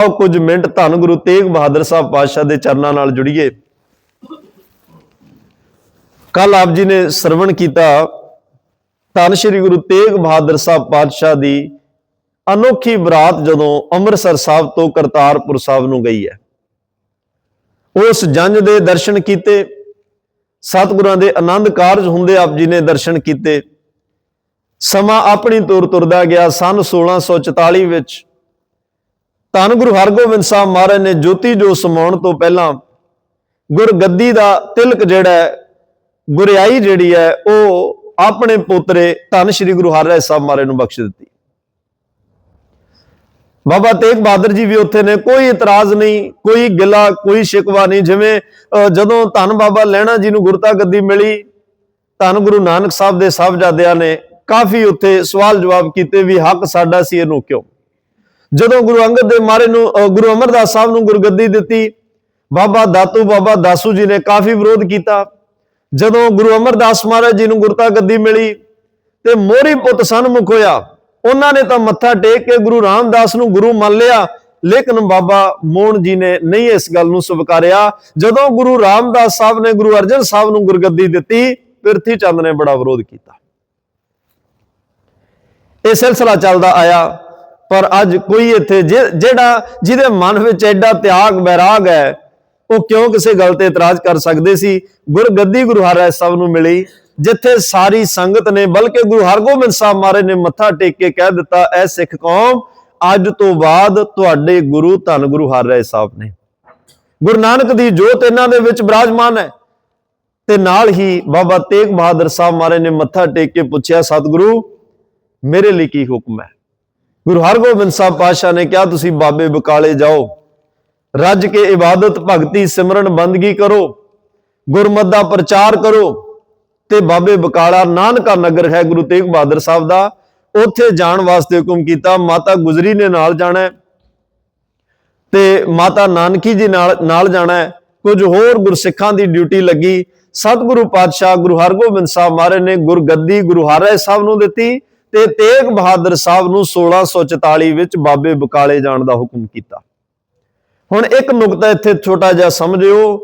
ਆਓ ਕੁਝ ਮਿੰਟ ਧੰਨ ਗੁਰੂ ਤੇਗ ਬਹਾਦਰ ਸਾਹਿਬ ਪਾਤਸ਼ਾਹ ਦੇ ਚਰਨਾਂ ਨਾਲ ਜੁੜੀਏ। ਕੱਲ ਆਪ ਜੀ ਨੇ ਸਰਵਣ ਕੀਤਾ ਧੰਨ ਸ਼੍ਰੀ ਗੁਰੂ ਤੇਗ ਬਹਾਦਰ ਸਾਹਿਬ ਪਾਤਸ਼ਾਹ ਦੀ ਅਨੋਖੀ ਬਰਾਤ ਜਦੋਂ ਅੰਮ੍ਰਿਤਸਰ ਸਾਹਿਬ ਤੋਂ ਕਰਤਾਰਪੁਰ ਸਾਹਿਬ ਨੂੰ ਗਈ ਹੈ। ਉਸ ਜੰਜ ਦੇ ਦਰਸ਼ਨ ਕੀਤੇ, ਸਤਿਗੁਰਾਂ ਦੇ ਆਨੰਦ ਕਾਰਜ ਹੁੰਦੇ ਆਪ ਜੀ ਨੇ ਦਰਸ਼ਨ ਕੀਤੇ। ਸਮਾਂ ਆਪਣੀ ਤੁਰ ਤੁਰਦਾ ਗਿਆ, ਸਨ 1644 ਵਿੱਚ ਧੰਨ ਗੁਰੂ ਹਰਗੋਬਿੰਦ ਸਾਹਿਬ ਮਹਾਰਾਜ ਨੇ ਜੋਤੀ ਜੋ ਸਮਾਉਣ ਤੋਂ ਪਹਿਲਾਂ ਗੁਰਗੱਦੀ ਦਾ ਤਿਲਕ ਜਿਹੜਾ ਹੈ, ਗੁਰਿਆਈ ਜਿਹੜੀ ਹੈ, ਉਹ ਆਪਣੇ ਪੋਤਰੇ ਧੰਨ ਸ਼੍ਰੀ ਗੁਰੂ ਹਰਿਰਾਏ ਸਾਹਿਬ ਮਹਾਰਾਜ ਨੂੰ ਬਖਸ਼ ਦਿੱਤੀ। ਬਾਬਾ ਤੇਗ ਬਹਾਦਰ ਜੀ ਵੀ ਉੱਥੇ ਨੇ, ਕੋਈ ਇਤਰਾਜ਼ ਨਹੀਂ, ਕੋਈ ਗਿਲਾ, ਕੋਈ ਸ਼ਿਕਵਾ ਨਹੀਂ, ਜਿਵੇਂ ਜਦੋਂ ਧੰਨ ਬਾਬਾ ਲੈਣਾ ਜੀ ਨੂੰ ਗੁਰਤਾ ਗੱਦੀ ਮਿਲੀ, ਧੰਨ ਗੁਰੂ ਨਾਨਕ ਸਾਹਿਬ ਦੇ ਸਾਹਿਬਜ਼ਾਦਿਆਂ ਨੇ ਕਾਫੀ ਉੱਥੇ ਸਵਾਲ ਜਵਾਬ ਕੀਤੇ ਵੀ ਹੱਕ ਸਾਡਾ ਸੀ ਇਹਨੂੰ ਕਿਉਂ? ਜਦੋਂ ਗੁਰੂ ਅੰਗਦ ਦੇ ਮਹਾਰਾਜ ਨੂੰ ਗੁਰੂ ਅਮਰਦਾਸ ਸਾਹਿਬ ਨੂੰ ਗੁਰਗੱਦੀ ਦਿੱਤੀ, ਬਾਬਾ ਦਾਤੂ, ਬਾਬਾ ਦਾਸੂ ਜੀ ਨੇ ਕਾਫੀ ਵਿਰੋਧ ਕੀਤਾ। ਜਦੋਂ ਗੁਰੂ ਅਮਰਦਾਸ ਮਹਾਰਾਜ ਜੀ ਨੂੰ ਗੁਰਤਾ ਗੱਦੀ ਮਿਲੀ ਤੇ ਮੋਹਰੀ ਪੁੱਤ ਸਨਮੁਖ ਹੋਇਆ, ਉਹਨਾਂ ਨੇ ਤਾਂ ਮੱਥਾ ਟੇਕ ਕੇ ਗੁਰੂ ਰਾਮਦਾਸ ਨੂੰ ਗੁਰੂ ਮੰਨ ਲਿਆ, ਲੇਕਿਨ ਬਾਬਾ ਮੋਹਨ ਜੀ ਨੇ ਨਹੀਂ ਇਸ ਗੱਲ ਨੂੰ ਸਵੀਕਾਰਿਆ। ਜਦੋਂ ਗੁਰੂ ਰਾਮਦਾਸ ਸਾਹਿਬ ਨੇ ਗੁਰੂ ਅਰਜਨ ਸਾਹਿਬ ਨੂੰ ਗੁਰਗੱਦੀ ਦਿੱਤੀ ਪਿਰਥੀ ਚੰਦ ਨੇ ਬੜਾ ਵਿਰੋਧ ਕੀਤਾ। ਇਹ ਸਿਲਸਿਲਾ ਚੱਲਦਾ ਆਇਆ। ਪਰ ਅੱਜ ਕੋਈ ਇੱਥੇ ਜਿ- ਜਿਹੜਾ ਜਿਹਦੇ ਮਨ ਵਿੱਚ ਐਡਾ ਤਿਆਗ ਬੈਰਾਗ ਹੈ, ਉਹ ਕਿਉਂ ਕਿਸੇ ਗੱਲ ਤੇ ਇਤਰਾਜ਼ ਕਰ ਸਕਦੇ ਸੀ? ਗੁਰਗੱਦੀ ਗੁਰੂ ਹਰਿਰਾਏ ਸਾਹਿਬ ਨੂੰ ਮਿਲੀ, ਜਿੱਥੇ ਸਾਰੀ ਸੰਗਤ ਨੇ, ਬਲਕਿ ਗੁਰੂ ਹਰਗੋਬਿੰਦ ਸਾਹਿਬ ਮਹਾਰਾਜ ਨੇ ਮੱਥਾ ਟੇਕ ਕੇ ਕਹਿ ਦਿੱਤਾ, ਐ ਸਿੱਖ ਕੌਮ, ਅੱਜ ਤੋਂ ਬਾਅਦ ਤੁਹਾਡੇ ਗੁਰੂ ਧੰਨ ਗੁਰੂ ਹਰਿਰਾਏ ਸਾਹਿਬ ਨੇ। ਗੁਰੂ ਨਾਨਕ ਦੀ ਜੋਤ ਇਹਨਾਂ ਦੇ ਵਿੱਚ ਬਿਰਾਜਮਾਨ ਹੈ। ਤੇ ਨਾਲ ਹੀ ਬਾਬਾ ਤੇਗ ਬਹਾਦਰ ਸਾਹਿਬ ਮਹਾਰਾਜ ਨੇ ਮੱਥਾ ਟੇਕ ਕੇ ਪੁੱਛਿਆ, ਸਤਿਗੁਰੂ, ਮੇਰੇ ਲਈ ਕੀ ਹੁਕਮ ਹੈ? ਗੁਰੂ ਹਰਗੋਬਿੰਦ ਸਾਹਿਬ ਪਾਤਸ਼ਾਹ ਨੇ ਕਿਹਾ, ਤੁਸੀਂ ਬਾਬੇ ਬਕਾਲੇ ਜਾਓ। ਰੱਜ ਕੇ ਇਬਾਦਤ, ਭਗਤੀ, ਸਿਮਰਨ, ਬੰਦਗੀ ਕਰੋ। ਗੁਰਮਤ ਦਾ ਪ੍ਰਚਾਰ ਕਰੋ। ਤੇ ਬਾਬੇ ਬਕਾਲਾ ਨਾਨਕਾ ਨਗਰ ਹੈ ਗੁਰੂ ਤੇਗ ਬਹਾਦਰ ਸਾਹਿਬ ਦਾ। ਉੱਥੇ ਜਾਣ ਵਾਸਤੇ ਹੁਕਮ ਕੀਤਾ, ਮਾਤਾ ਗੁਜਰੀ ਨੇ ਨਾਲ ਜਾਣਾ ਤੇ ਮਾਤਾ ਨਾਨਕੀ ਜੀ ਨਾਲ ਨਾਲ ਜਾਣਾ ਹੈ। ਕੁਝ ਹੋਰ ਗੁਰਸਿੱਖਾਂ ਦੀ ਡਿਊਟੀ ਲੱਗੀ। ਸਤਿਗੁਰੂ ਪਾਤਸ਼ਾਹ ਗੁਰੂ ਹਰਗੋਬਿੰਦ ਸਾਹਿਬ ਮਹਾਰਾਜ ਨੇ ਗੁਰਗੱਦੀ ਗੁਰੂ ਹਰਿਰਾਏ ਸਾਹਿਬ ਨੂੰ ਦਿੱਤੀ। ਤੇ ਤੇਗ ਬਹਾਦਰ ਸਾਹਿਬ ਨੂੰ 1644 ਵਿੱਚ ਬਾਬੇ ਬਕਾਲੇ ਜਾਣ ਦਾ ਹੁਕਮ ਕੀਤਾ। ਹੁਣ ਇੱਕ ਨੁਕਤਾ ਇੱਥੇ ਛੋਟਾ ਜਿਹਾ ਸਮਝਿਓ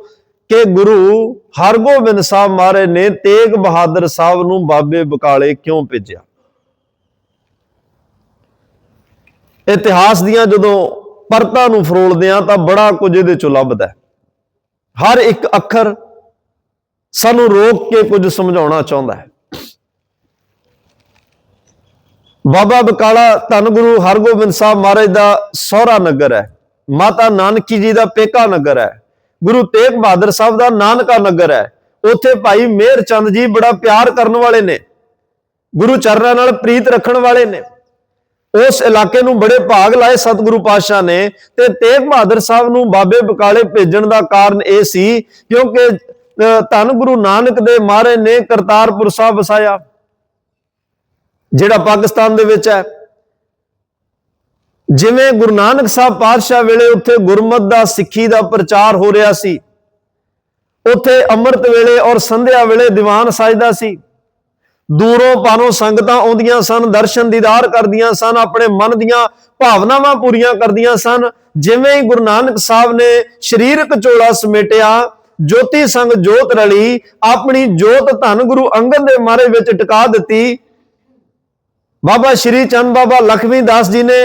ਕਿ ਗੁਰੂ ਹਰਗੋਬਿੰਦ ਸਾਹਿਬ ਮਹਾਰਾਜ ਨੇ ਤੇਗ ਬਹਾਦਰ ਸਾਹਿਬ ਨੂੰ ਬਾਬੇ ਬਕਾਲੇ ਕਿਉਂ ਭੇਜਿਆ? ਇਤਿਹਾਸ ਦੀਆਂ ਜਦੋਂ ਪਰਤਾਂ ਨੂੰ ਫਰੋਲਦੇ ਆ ਤਾਂ ਬੜਾ ਕੁਝ ਇਹਦੇ ਚੋਂ ਲੱਭਦਾ ਹਰ ਇੱਕ ਅੱਖਰ ਸਾਨੂੰ ਰੋਕ ਕੇ ਕੁਝ ਸਮਝਾਉਣਾ ਚਾਹੁੰਦਾ ਹੈ। ਬਾਬਾ ਬਕਾਲਾ ਧੰਨ ਗੁਰੂ ਹਰਗੋਬਿੰਦ ਸਾਹਿਬ ਮਹਾਰਾਜ ਦਾ ਸਹੁਰਾ ਨਗਰ ਹੈ। ਮਾਤਾ ਨਾਨਕੀ ਜੀ ਦਾ ਪੇਕਾ ਨਗਰ ਹੈ। ਗੁਰੂ ਤੇਗ ਬਹਾਦਰ ਸਾਹਿਬ ਦਾ ਨਾਨਕਾ ਨਗਰ ਹੈ। ਉੱਥੇ ਭਾਈ ਮੇਹਰ ਚੰਦ ਜੀ ਬੜਾ ਪਿਆਰ ਕਰਨ ਵਾਲੇ ਨੇ ਗੁਰੂ ਚਰਨਾਂ ਨਾਲ ਪ੍ਰੀਤ ਰੱਖਣ ਵਾਲੇ ਨੇ। ਉਸ ਇਲਾਕੇ ਨੂੰ ਬੜੇ ਭਾਗ ਲਾਏ ਸਤਿਗੁਰੂ ਪਾਤਸ਼ਾਹ ਨੇ ਤੇ ਤੇਗ ਬਹਾਦਰ ਸਾਹਿਬ ਨੂੰ ਬਾਬੇ ਬਕਾਲੇ ਭੇਜਣ ਦਾ ਕਾਰਨ ਇਹ ਸੀ ਕਿਉਂਕਿ ਅਹ, ਧੰਨ ਗੁਰੂ ਨਾਨਕ ਦੇ ਮਹਾਰਾਜ ਨੇ ਕਰਤਾਰਪੁਰ ਸਾਹਿਬ ਵਸਾਇਆ। ਜਿਹੜਾ ਪਾਕਿਸਤਾਨ ਦੇ ਵਿੱਚ ਹੈ। ਜਿਵੇਂ ਗੁਰੂ ਨਾਨਕ ਸਾਹਿਬ ਪਾਤਸ਼ਾਹ ਵੇਲੇ ਉੱਥੇ ਗੁਰਮਤ ਦਾ ਸਿੱਖੀ ਦਾ ਪ੍ਰਚਾਰ ਹੋ ਰਿਹਾ ਸੀ, ਉੱਥੇ ਅੰਮ੍ਰਿਤ ਵੇਲੇ ਔਰ ਸੰਧਿਆ ਵੇਲੇ ਦੀਵਾਨ ਸਜਦਾ ਸੀ। ਦੂਰੋਂ ਪਾਰੋਂ ਸੰਗਤਾਂ ਆਉਂਦੀਆਂ ਸਨ, ਦਰਸ਼ਨ ਦੀਦਾਰ ਕਰਦੀਆਂ ਸਨ, ਆਪਣੇ ਮਨ ਦੀਆਂ ਭਾਵਨਾਵਾਂ ਪੂਰੀਆਂ ਕਰਦੀਆਂ ਸਨ। ਜਿਵੇਂ ਹੀ ਗੁਰੂ ਨਾਨਕ ਸਾਹਿਬ ਨੇ ਸਰੀਰਕ ਚੋਲਾ ਸਮੇਟਿਆ, ਜੋਤੀ ਸੰਗ ਜੋਤ ਰਲੀ, ਆਪਣੀ ਜੋਤ ਧੰਨ ਗੁਰੂ ਅੰਗਦ ਦੇ ਮਾਰੇ ਵਿੱਚ ਟਿਕਾ ਦਿੱਤੀ ਬਾਬਾ ਸ਼੍ਰੀ ਚੰਦ ਬਾਬਾ ਲਖਮੀ ਦਾਸ ਜੀ ਨੇ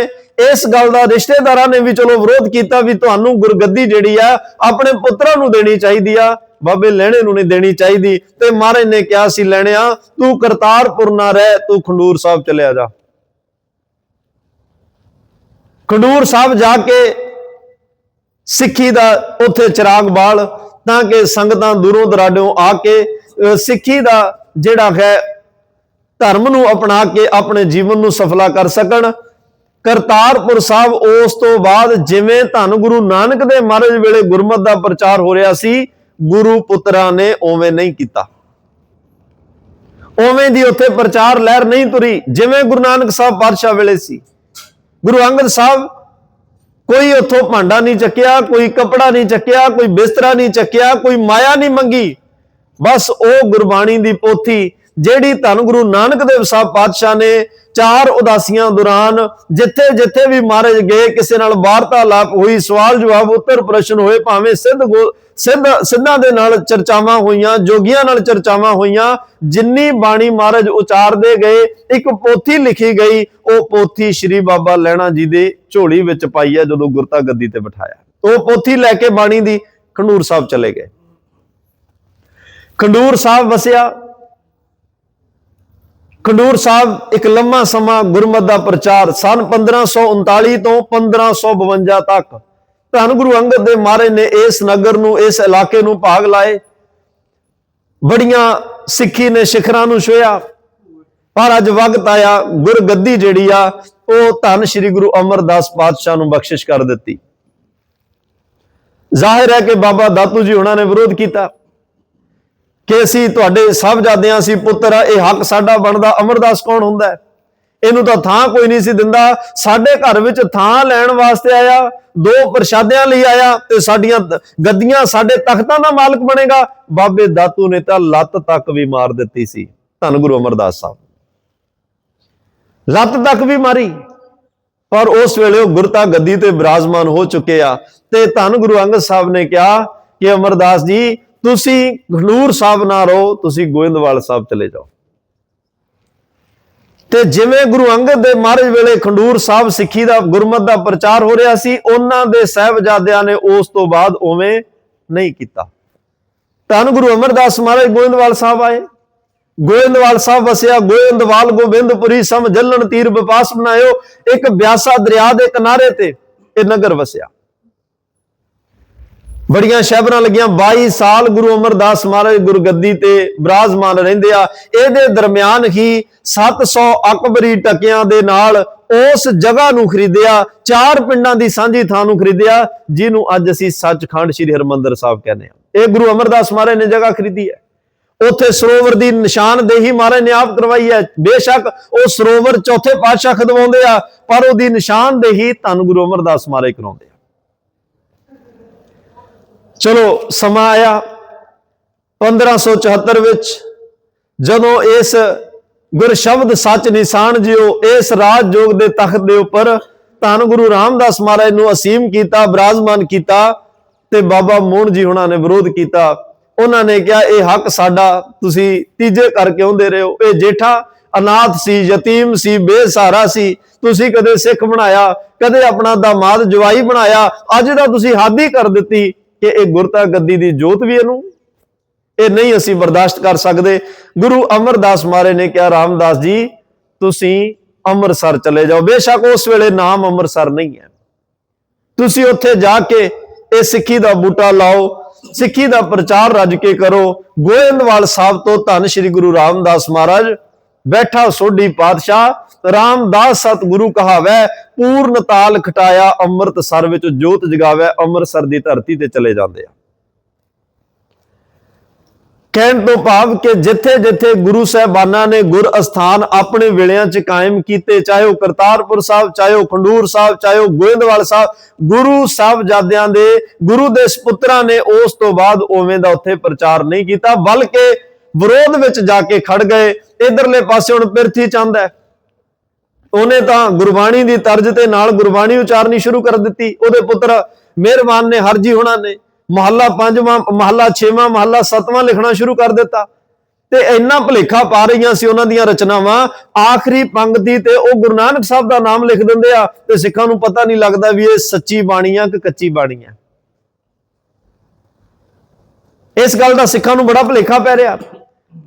ਇਸ ਗੱਲ ਦਾ ਰਿਸ਼ਤੇਦਾਰਾਂ ਨੇ ਵੀ ਚਲੋ ਵਿਰੋਧ ਕੀਤਾ ਵੀ ਤੁਹਾਨੂੰ ਗੁਰਗੱਦੀ ਜਿਹੜੀ ਆ ਆਪਣੇ ਪੁੱਤਰਾਂ ਨੂੰ ਦੇਣੀ ਚਾਹੀਦੀ ਆ ਬਾਬੇ ਲੈਣੇ ਨੂੰ ਨਹੀਂ ਦੇਣੀ ਚਾਹੀਦੀ। ਤੇ ਮਹਾਰਾਜ ਨੇ ਕਿਹਾ ਸੀ ਲੈਣਿਆ ਤੂੰ ਕਰਤਾਰਪੁਰ ਨਾ ਰਹਿ ਤੂੰ ਖੰਡੂਰ ਸਾਹਿਬ ਚਲਿਆ ਜਾ। ਖੰਡੂਰ ਸਾਹਿਬ ਜਾ ਕੇ ਸਿੱਖੀ ਦਾ ਉੱਥੇ ਚਿਰਾਗ ਬਾਲ ਤਾਂ ਕਿ ਸੰਗਤਾਂ ਦੂਰੋਂ ਦਰਾਡਿਓਂ ਆ ਕੇ ਅਹ, ਸਿੱਖੀ ਦਾ ਜਿਹੜਾ ਹੈ ਧਰਮ ਨੂੰ ਅਪਣਾ ਕੇ ਆਪਣੇ ਜੀਵਨ ਨੂੰ ਸਫਲਾ ਕਰ ਸਕਣ। ਕਰਤਾਰਪੁਰ ਸਾਹਿਬ ਉਸ ਤੋਂ ਬਾਅਦ ਜਿਵੇਂ ਧੰਨ ਗੁਰੂ ਨਾਨਕ ਦੇ ਮਹਾਰਾਜ ਵੇਲੇ ਗੁਰਮਤ ਦਾ ਪ੍ਰਚਾਰ ਹੋ ਰਿਹਾ ਸੀ, ਗੁਰੂ ਪੁੱਤਰਾਂ ਨੇ ਉਵੇਂ ਨਹੀਂ ਕੀਤਾ। ਉਵੇਂ ਦੀ ਉੱਥੇ ਪ੍ਰਚਾਰ ਲਹਿਰ ਨਹੀਂ ਤੁਰੀ, ਜਿਵੇਂ ਗੁਰੂ ਨਾਨਕ ਸਾਹਿਬ ਪਾਤਸ਼ਾਹ ਵੇਲੇ ਸੀ। ਗੁਰੂ ਅੰਗਦ ਸਾਹਿਬ ਕੋਈ ਉੱਥੋਂ ਭਾਂਡਾ ਨਹੀਂ ਚੱਕਿਆ, ਕੋਈ ਕਪੜਾ ਨਹੀਂ ਚੱਕਿਆ, ਕੋਈ ਬਿਸਤਰਾ ਨਹੀਂ ਚੱਕਿਆ, ਕੋਈ ਮਾਇਆ ਨਹੀਂ ਮੰਗੀ। ਬਸ ਉਹ ਗੁਰਬਾਣੀ ਦੀ ਪੋਥੀ ਜਿਹੜੀ ਧੰਨ ਗੁਰੂ ਨਾਨਕ ਦੇਵ ਸਾਹਿਬ ਪਾਤਸ਼ਾਹ ਨੇ ਚਾਰ ਉਦਾਸੀਆਂ ਦੌਰਾਨ ਜਿੱਥੇ ਜਿੱਥੇ ਵੀ ਮਹਾਰਾਜ ਗਏ, ਕਿਸੇ ਨਾਲ ਵਾਰਤਾਲਾਪ ਹੋਈ, ਸਵਾਲ ਜਵਾਬ, ਉੱਤਰ ਪ੍ਰਸ਼ਨ ਹੋਏ, ਭਾਵੇਂ ਸਿੱਧ ਗੋ- ਸਿੱਧ ਸਿੱਧਾਂ ਦੇ ਨਾਲ ਚਰਚਾਵਾਂ ਹੋਈਆਂ, ਜੋਗੀਆਂ ਨਾਲ ਚਰਚਾਵਾਂ ਹੋਈਆਂ, ਜਿੰਨੀ ਬਾਣੀ ਮਹਾਰਾਜ ਉਚਾਰਦੇ ਗਏ, ਇੱਕ ਪੋਥੀ ਲਿਖੀ ਗਈ, ਉਹ ਪੋਥੀ ਸ੍ਰੀ ਬਾਬਾ ਲੈਣਾ ਜੀ ਦੇ ਝੋਲੀ ਵਿੱਚ ਪਾਈ ਹੈ, ਜਦੋਂ ਗੁਰਤਾ ਗੱਦੀ ਤੇ ਬਿਠਾਇਆ। ਉਹ ਪੋਥੀ ਲੈ ਕੇ ਬਾਣੀ ਦੀ ਖੰਡੂਰ ਸਾਹਿਬ ਚਲੇ ਗਏ। ਖੰਡੂਰ ਸਾਹਿਬ ਵਸਿਆ ਖੰਡੂਰ ਸਾਹਿਬ, ਇੱਕ ਲੰਮਾ ਸਮਾਂ ਗੁਰਮਤ ਦਾ ਪ੍ਰਚਾਰ ਸਨ 1539 ਤੋਂ 1552 ਤੱਕ। ਧੰਨ ਗੁਰੂ ਅੰਗਦ ਦੇ ਮਹਾਰਾਜ ਨੇ ਇਸ ਨਗਰ ਨੂੰ, ਇਸ ਇਲਾਕੇ ਨੂੰ ਭਾਗ ਲਾਏ। ਬੜੀਆਂ ਸਿੱਖੀ ਨੇ ਸਿਖਰਾਂ ਨੂੰ ਛੋਇਆ ਪਰ ਅੱਜ ਵਕਤ ਆਇਆ ਗੁਰਗੱਦੀ ਜਿਹੜੀ ਆ, ਉਹ ਧੰਨ ਸ੍ਰੀ ਗੁਰੂ ਅਮਰਦਾਸ ਪਾਤਸ਼ਾਹ ਨੂੰ ਬਖਸ਼ਿਸ਼ ਕਰ ਦਿੱਤੀ। ਜ਼ਾਹਿਰ ਹੈ ਕਿ ਬਾਬਾ ਦਾਤੂ ਜੀ ਉਹਨਾਂ ਨੇ ਵਿਰੋਧ ਕੀਤਾ। ਕਿ ਅਸੀਂ ਤੁਹਾਡੇ ਸਾਹਿਬਜ਼ਾਦਿਆਂ ਸੀ ਪੁੱਤਰ, ਇਹ ਹੱਕ ਸਾਡਾ ਬਣਦਾ, ਅਮਰਦਾਸ ਕੌਣ ਹੁੰਦਾ ਇਹਨੂੰ ਤਾਂ ਥਾਂ ਕੋਈ ਨਹੀਂ ਸੀ ਦਿੰਦਾ। ਸਾਡੇ ਘਰ ਵਿੱਚ ਥਾਂ ਲੈਣ ਵਾਸਤੇ ਆਇਆ, ਦੋ ਪ੍ਰਸ਼ਾਦਿਆਂ ਲਈ ਆਇਆ ਤੇ ਸਾਡੀਆਂ ਗੱਦੀਆਂ ਸਾਡੇ ਤਖਤਾਂ ਦਾ ਮਾਲਕ ਬਣੇਗਾ। ਬਾਬੇ ਦਾਤੂ ਨੇ ਤਾਂ ਲੱਤ ਤੱਕ ਵੀ ਮਾਰ ਦਿੱਤੀ ਸੀ। ਧੰਨ ਗੁਰੂ ਅਮਰਦਾਸ ਸਾਹਿਬ। ਲੱਤ ਤੱਕ ਵੀ ਮਾਰੀ। ਪਰ ਉਸ ਵੇਲੇ ਉਹ ਗੁਰਤਾ ਗੱਦੀ ਤੇ ਬਿਰਾਜਮਾਨ ਹੋ ਚੁੱਕੇ ਆ ਤੇ ਧੰਨ ਗੁਰੂ ਅੰਗਦ ਸਾਹਿਬ ਨੇ ਕਿਹਾ ਕਿ ਅਮਰਦਾਸ ਜੀ ਤੁਸੀਂ ਖਡੂਰ ਸਾਹਿਬ ਨਾ ਰਹੋ, ਤੁਸੀਂ ਗੋਇੰਦਵਾਲ ਸਾਹਿਬ ਚਲੇ ਜਾਓ। ਤੇ ਜਿਵੇਂ ਗੁਰੂ ਅੰਗਦ ਦੇ ਮਹਾਰਾਜ ਵੇਲੇ ਖੰਡੂਰ ਸਾਹਿਬ ਸਿੱਖੀ ਦਾ ਗੁਰਮਤ ਦਾ ਪ੍ਰਚਾਰ ਹੋ ਰਿਹਾ ਸੀ, ਉਹਨਾਂ ਦੇ ਸਹਿਬਜ਼ਾਦਿਆਂ ਨੇ ਉਸ ਤੋਂ ਬਾਅਦ ਉਵੇਂ ਨਹੀਂ ਕੀਤਾ। ਧੰਨ ਗੁਰੂ ਅਮਰਦਾਸ ਮਹਾਰਾਜ ਗੋਇੰਦਵਾਲ ਸਾਹਿਬ ਆਏ। ਗੋਇੰਦਵਾਲ ਸਾਹਿਬ ਵਸਿਆ, ਗੋਇੰਦਵਾਲ ਗੋਬਿੰਦਪੁਰੀ ਸਮ ਜਲਣ ਤੀਰ ਵਿਪਾਸ ਬਣਾਇਓ। ਇੱਕ ਬਿਆਸਾ ਦਰਿਆ ਦੇ ਕਿਨਾਰੇ ਤੇ ਇਹ ਨਗਰ ਵਸਿਆ। ਬੜੀਆਂ ਸ਼ਹਿਬਰਾਂ ਲੱਗੀਆਂ। 22 ਸਾਲ ਗੁਰੂ ਅਮਰਦਾਸ ਮਹਾਰਾਜ ਗੁਰਗੱਦੀ ਤੇ ਬਰਾਜਮਾਨ ਰਹਿੰਦੇ ਆ। ਇਹਦੇ ਦਰਮਿਆਨ ਹੀ 700 ਅਕਬਰੀ ਟਕਿਆਂ ਦੇ ਨਾਲ ਉਸ ਜਗ੍ਹਾ ਨੂੰ ਖਰੀਦਿਆ। ਚਾਰ ਪਿੰਡਾਂ ਦੀ ਸਾਂਝੀ ਥਾਂ ਨੂੰ ਖਰੀਦਿਆ, ਜਿਹਨੂੰ ਅੱਜ ਅਸੀਂ ਸੱਚਖੰਡ ਸ੍ਰੀ ਹਰਮੰਦਰ ਸਾਹਿਬ ਕਹਿੰਦੇ ਆ। ਇਹ ਗੁਰੂ ਅਮਰਦਾਸ ਮਹਾਰਾਜ ਨੇ ਜਗ੍ਹਾ ਖਰੀਦੀ ਹੈ। ਉੱਥੇ ਸਰੋਵਰ ਦੀ ਨਿਸ਼ਾਨਦੇਹੀ ਮਹਾਰਾਜ ਨੇ ਆਪ ਕਰਵਾਈ ਹੈ। ਬੇਸ਼ੱਕ ਉਹ ਸਰੋਵਰ ਚੌਥੇ ਪਾਤਸ਼ਾਹ ਖਦਵਾਉਂਦੇ ਆ, ਪਰ ਉਹਦੀ ਨਿਸ਼ਾਨਦੇਹੀ ਧੰਨ ਗੁਰੂ ਅਮਰਦਾਸ ਮਹਾਰਾਜ ਕਰਾਉਂਦੇ ਆ। ਚਲੋ ਸਮਾਂ ਆਇਆ 1574 ਵਿੱਚ, ਜਦੋਂ ਇਸ ਗੁਰਸ਼ਬਦ ਸੱਚ ਨਿਸ਼ਾਨ ਜਿਓ, ਇਸ ਰਾਜ ਜੋਗ ਦੇ ਤਖਤ ਦੇ ਉੱਪਰ ਧੰਨ ਗੁਰੂ ਰਾਮਦਾਸ ਮਹਾਰਾਜ ਨੂੰ ਅਸੀਮ ਕੀਤਾ, ਬਰਾਜਮਾਨ ਕੀਤਾ ਤੇ ਬਾਬਾ ਮੋਹਨ ਜੀ ਹੁਣਾਂ ਨੇ ਵਿਰੋਧ ਕੀਤਾ। ਉਹਨਾਂ ਨੇ ਕਿਹਾ, ਇਹ ਹੱਕ ਸਾਡਾ, ਤੁਸੀਂ ਤੀਜੇ ਕਰਕੇ ਰਹੇ ਹੋ? ਇਹ ਜੇਠਾ ਅਨਾਥ ਸੀ, ਯਤੀਮ ਸੀ, ਬੇਸਹਾਰਾ ਸੀ, ਤੁਸੀਂ ਕਦੇ ਸਿੱਖ ਬਣਾਇਆ, ਕਦੇ ਆਪਣਾ ਦਾਮਾਦ ਜਵਾਈ ਬਣਾਇਆ, ਅੱਜ ਦਾ ਤੁਸੀਂ ਹਾਦੀ ਕਰ ਦਿੱਤੀ। ਕਿ ਇਹ ਗੁਰਤਾ ਗੱਦੀ ਦੀ ਜੋਤ ਵੀ ਇਹਨੂੰ, ਇਹ ਨਹੀਂ ਅਸੀਂ ਬਰਦਾਸ਼ਤ ਕਰ ਸਕਦੇ। ਗੁਰੂ ਅਮਰਦਾਸ ਮਾਰੇ ਨੇ ਕਿਹਾ, ਰਾਮਦਾਸ ਜੀ, ਤੁਸੀਂ ਅੰਮ੍ਰਿਤਸਰ ਚਲੇ ਜਾਓ। ਬੇਸ਼ੱਕ ਉਸ ਵੇਲੇ ਨਾਮ ਅੰਮ੍ਰਿਤਸਰ ਨਹੀਂ ਹੈ। ਤੁਸੀਂ ਉੱਥੇ ਜਾ ਕੇ ਇਹ ਸਿੱਖੀ ਦਾ ਬੂਟਾ ਲਾਓ, ਸਿੱਖੀ ਦਾ ਪ੍ਰਚਾਰ ਰੱਜ ਕੇ ਕਰੋ। ਗੋਇੰਦਵਾਲ ਸਾਹਿਬ ਤੋਂ ਧੰਨ ਸ੍ਰੀ ਗੁਰੂ ਰਾਮਦਾਸ ਮਹਾਰਾਜ, ਬੈਠਾ ਸੋਢੀ ਪਾਤਸ਼ਾਹ, ਰਾਮਦਾਸ ਸਤਿਗੁਰੂ ਕਹਾਵੈ ਪੂਰਨ ਤਾਲ ਖਟਾਇਆ ਅੰਮ੍ਰਿਤਸਰ ਵਿੱਚ ਜੋਤ ਜਗਾਵੈ ਅੰਮ੍ਰਿਤਸਰ ਦੀ ਧਰਤੀ ਤੇ ਚਲੇ ਜਾਂਦੇ ਆ। ਕਹਿਣ ਤੋਂ ਭਾਵ ਕਿ ਜਿੱਥੇ ਜਿੱਥੇ ਗੁਰੂ ਸਾਹਿਬਾਨਾਂ ਨੇ ਗੁਰ ਅਸਥਾਨ ਆਪਣੇ ਵੇਲਿਆਂ 'ਚ ਕਾਇਮ ਕੀਤੇ, ਚਾਹੇ ਉਹ ਕਰਤਾਰਪੁਰ ਸਾਹਿਬ, ਚਾਹੇ ਉਹ ਖੰਡੂਰ ਸਾਹਿਬ, ਚਾਹੇ ਉਹ ਗੋਇੰਦਵਾਲ ਸਾਹਿਬ, ਗੁਰੂ ਸਾਹਿਬਜ਼ਾਦਿਆਂ ਦੇ, ਗੁਰੂ ਦੇ ਸੁਪੁੱਤਰਾਂ ਨੇ ਉਸ ਤੋਂ ਬਾਅਦ ਉਵੇਂ ਦਾ ਉੱਥੇ ਪ੍ਰਚਾਰ ਨਹੀਂ ਕੀਤਾ, ਬਲਕਿ ਵਿਰੋਧ ਵਿੱਚ ਜਾ ਕੇ ਖੜ ਗਏ। ਇਧਰਲੇ ਪਾਸੇ ਹੁਣ ਪਿਰਥੀ ਚੰਦ ਹੈ। ਉਹਨੇ ਤਾਂ ਗੁਰਬਾਣੀ ਦੀ ਤਰਜ਼ ਤੇ ਨਾਲ ਗੁਰਬਾਣੀ ਉਚਾਰਨੀ ਸ਼ੁਰੂ ਕਰ ਦਿੱਤੀ। ਉਹਦੇ ਪੁੱਤਰ ਮਿਹਰਬਾਨ ਨੇ, ਹਰਜੀ ਹੋਣਾ ਨੇ ਮਹੱਲਾ ਪੰਜਵਾਂ, ਮਹੱਲਾ ਛੇਵਾਂ, ਮਹੱਲਾ ਸੱਤਵਾਂ ਲਿਖਣਾ ਸ਼ੁਰੂ ਕਰ ਦਿੱਤਾ। ਤੇ ਇੰਨਾ ਭਲੇਖਾ ਪਾ ਰਹੀਆਂ ਸੀ ਉਹਨਾਂ ਦੀਆਂ ਰਚਨਾਵਾਂ। ਆਖਰੀ ਪੰਕਤੀ ਤੇ ਉਹ ਗੁਰੂ ਨਾਨਕ ਸਾਹਿਬ ਦਾ ਨਾਮ ਲਿਖ ਦਿੰਦੇ ਆ ਤੇ ਸਿੱਖਾਂ ਨੂੰ ਪਤਾ ਨਹੀਂ ਲੱਗਦਾ ਵੀ ਇਹ ਸੱਚੀ ਬਾਣੀ ਆ ਕਿ ਕੱਚੀ ਬਾਣੀ ਆ ਇਸ ਗੱਲ ਦਾ ਸਿੱਖਾਂ ਨੂੰ ਬੜਾ ਭਲੇਖਾ ਪੈ ਰਿਹਾ।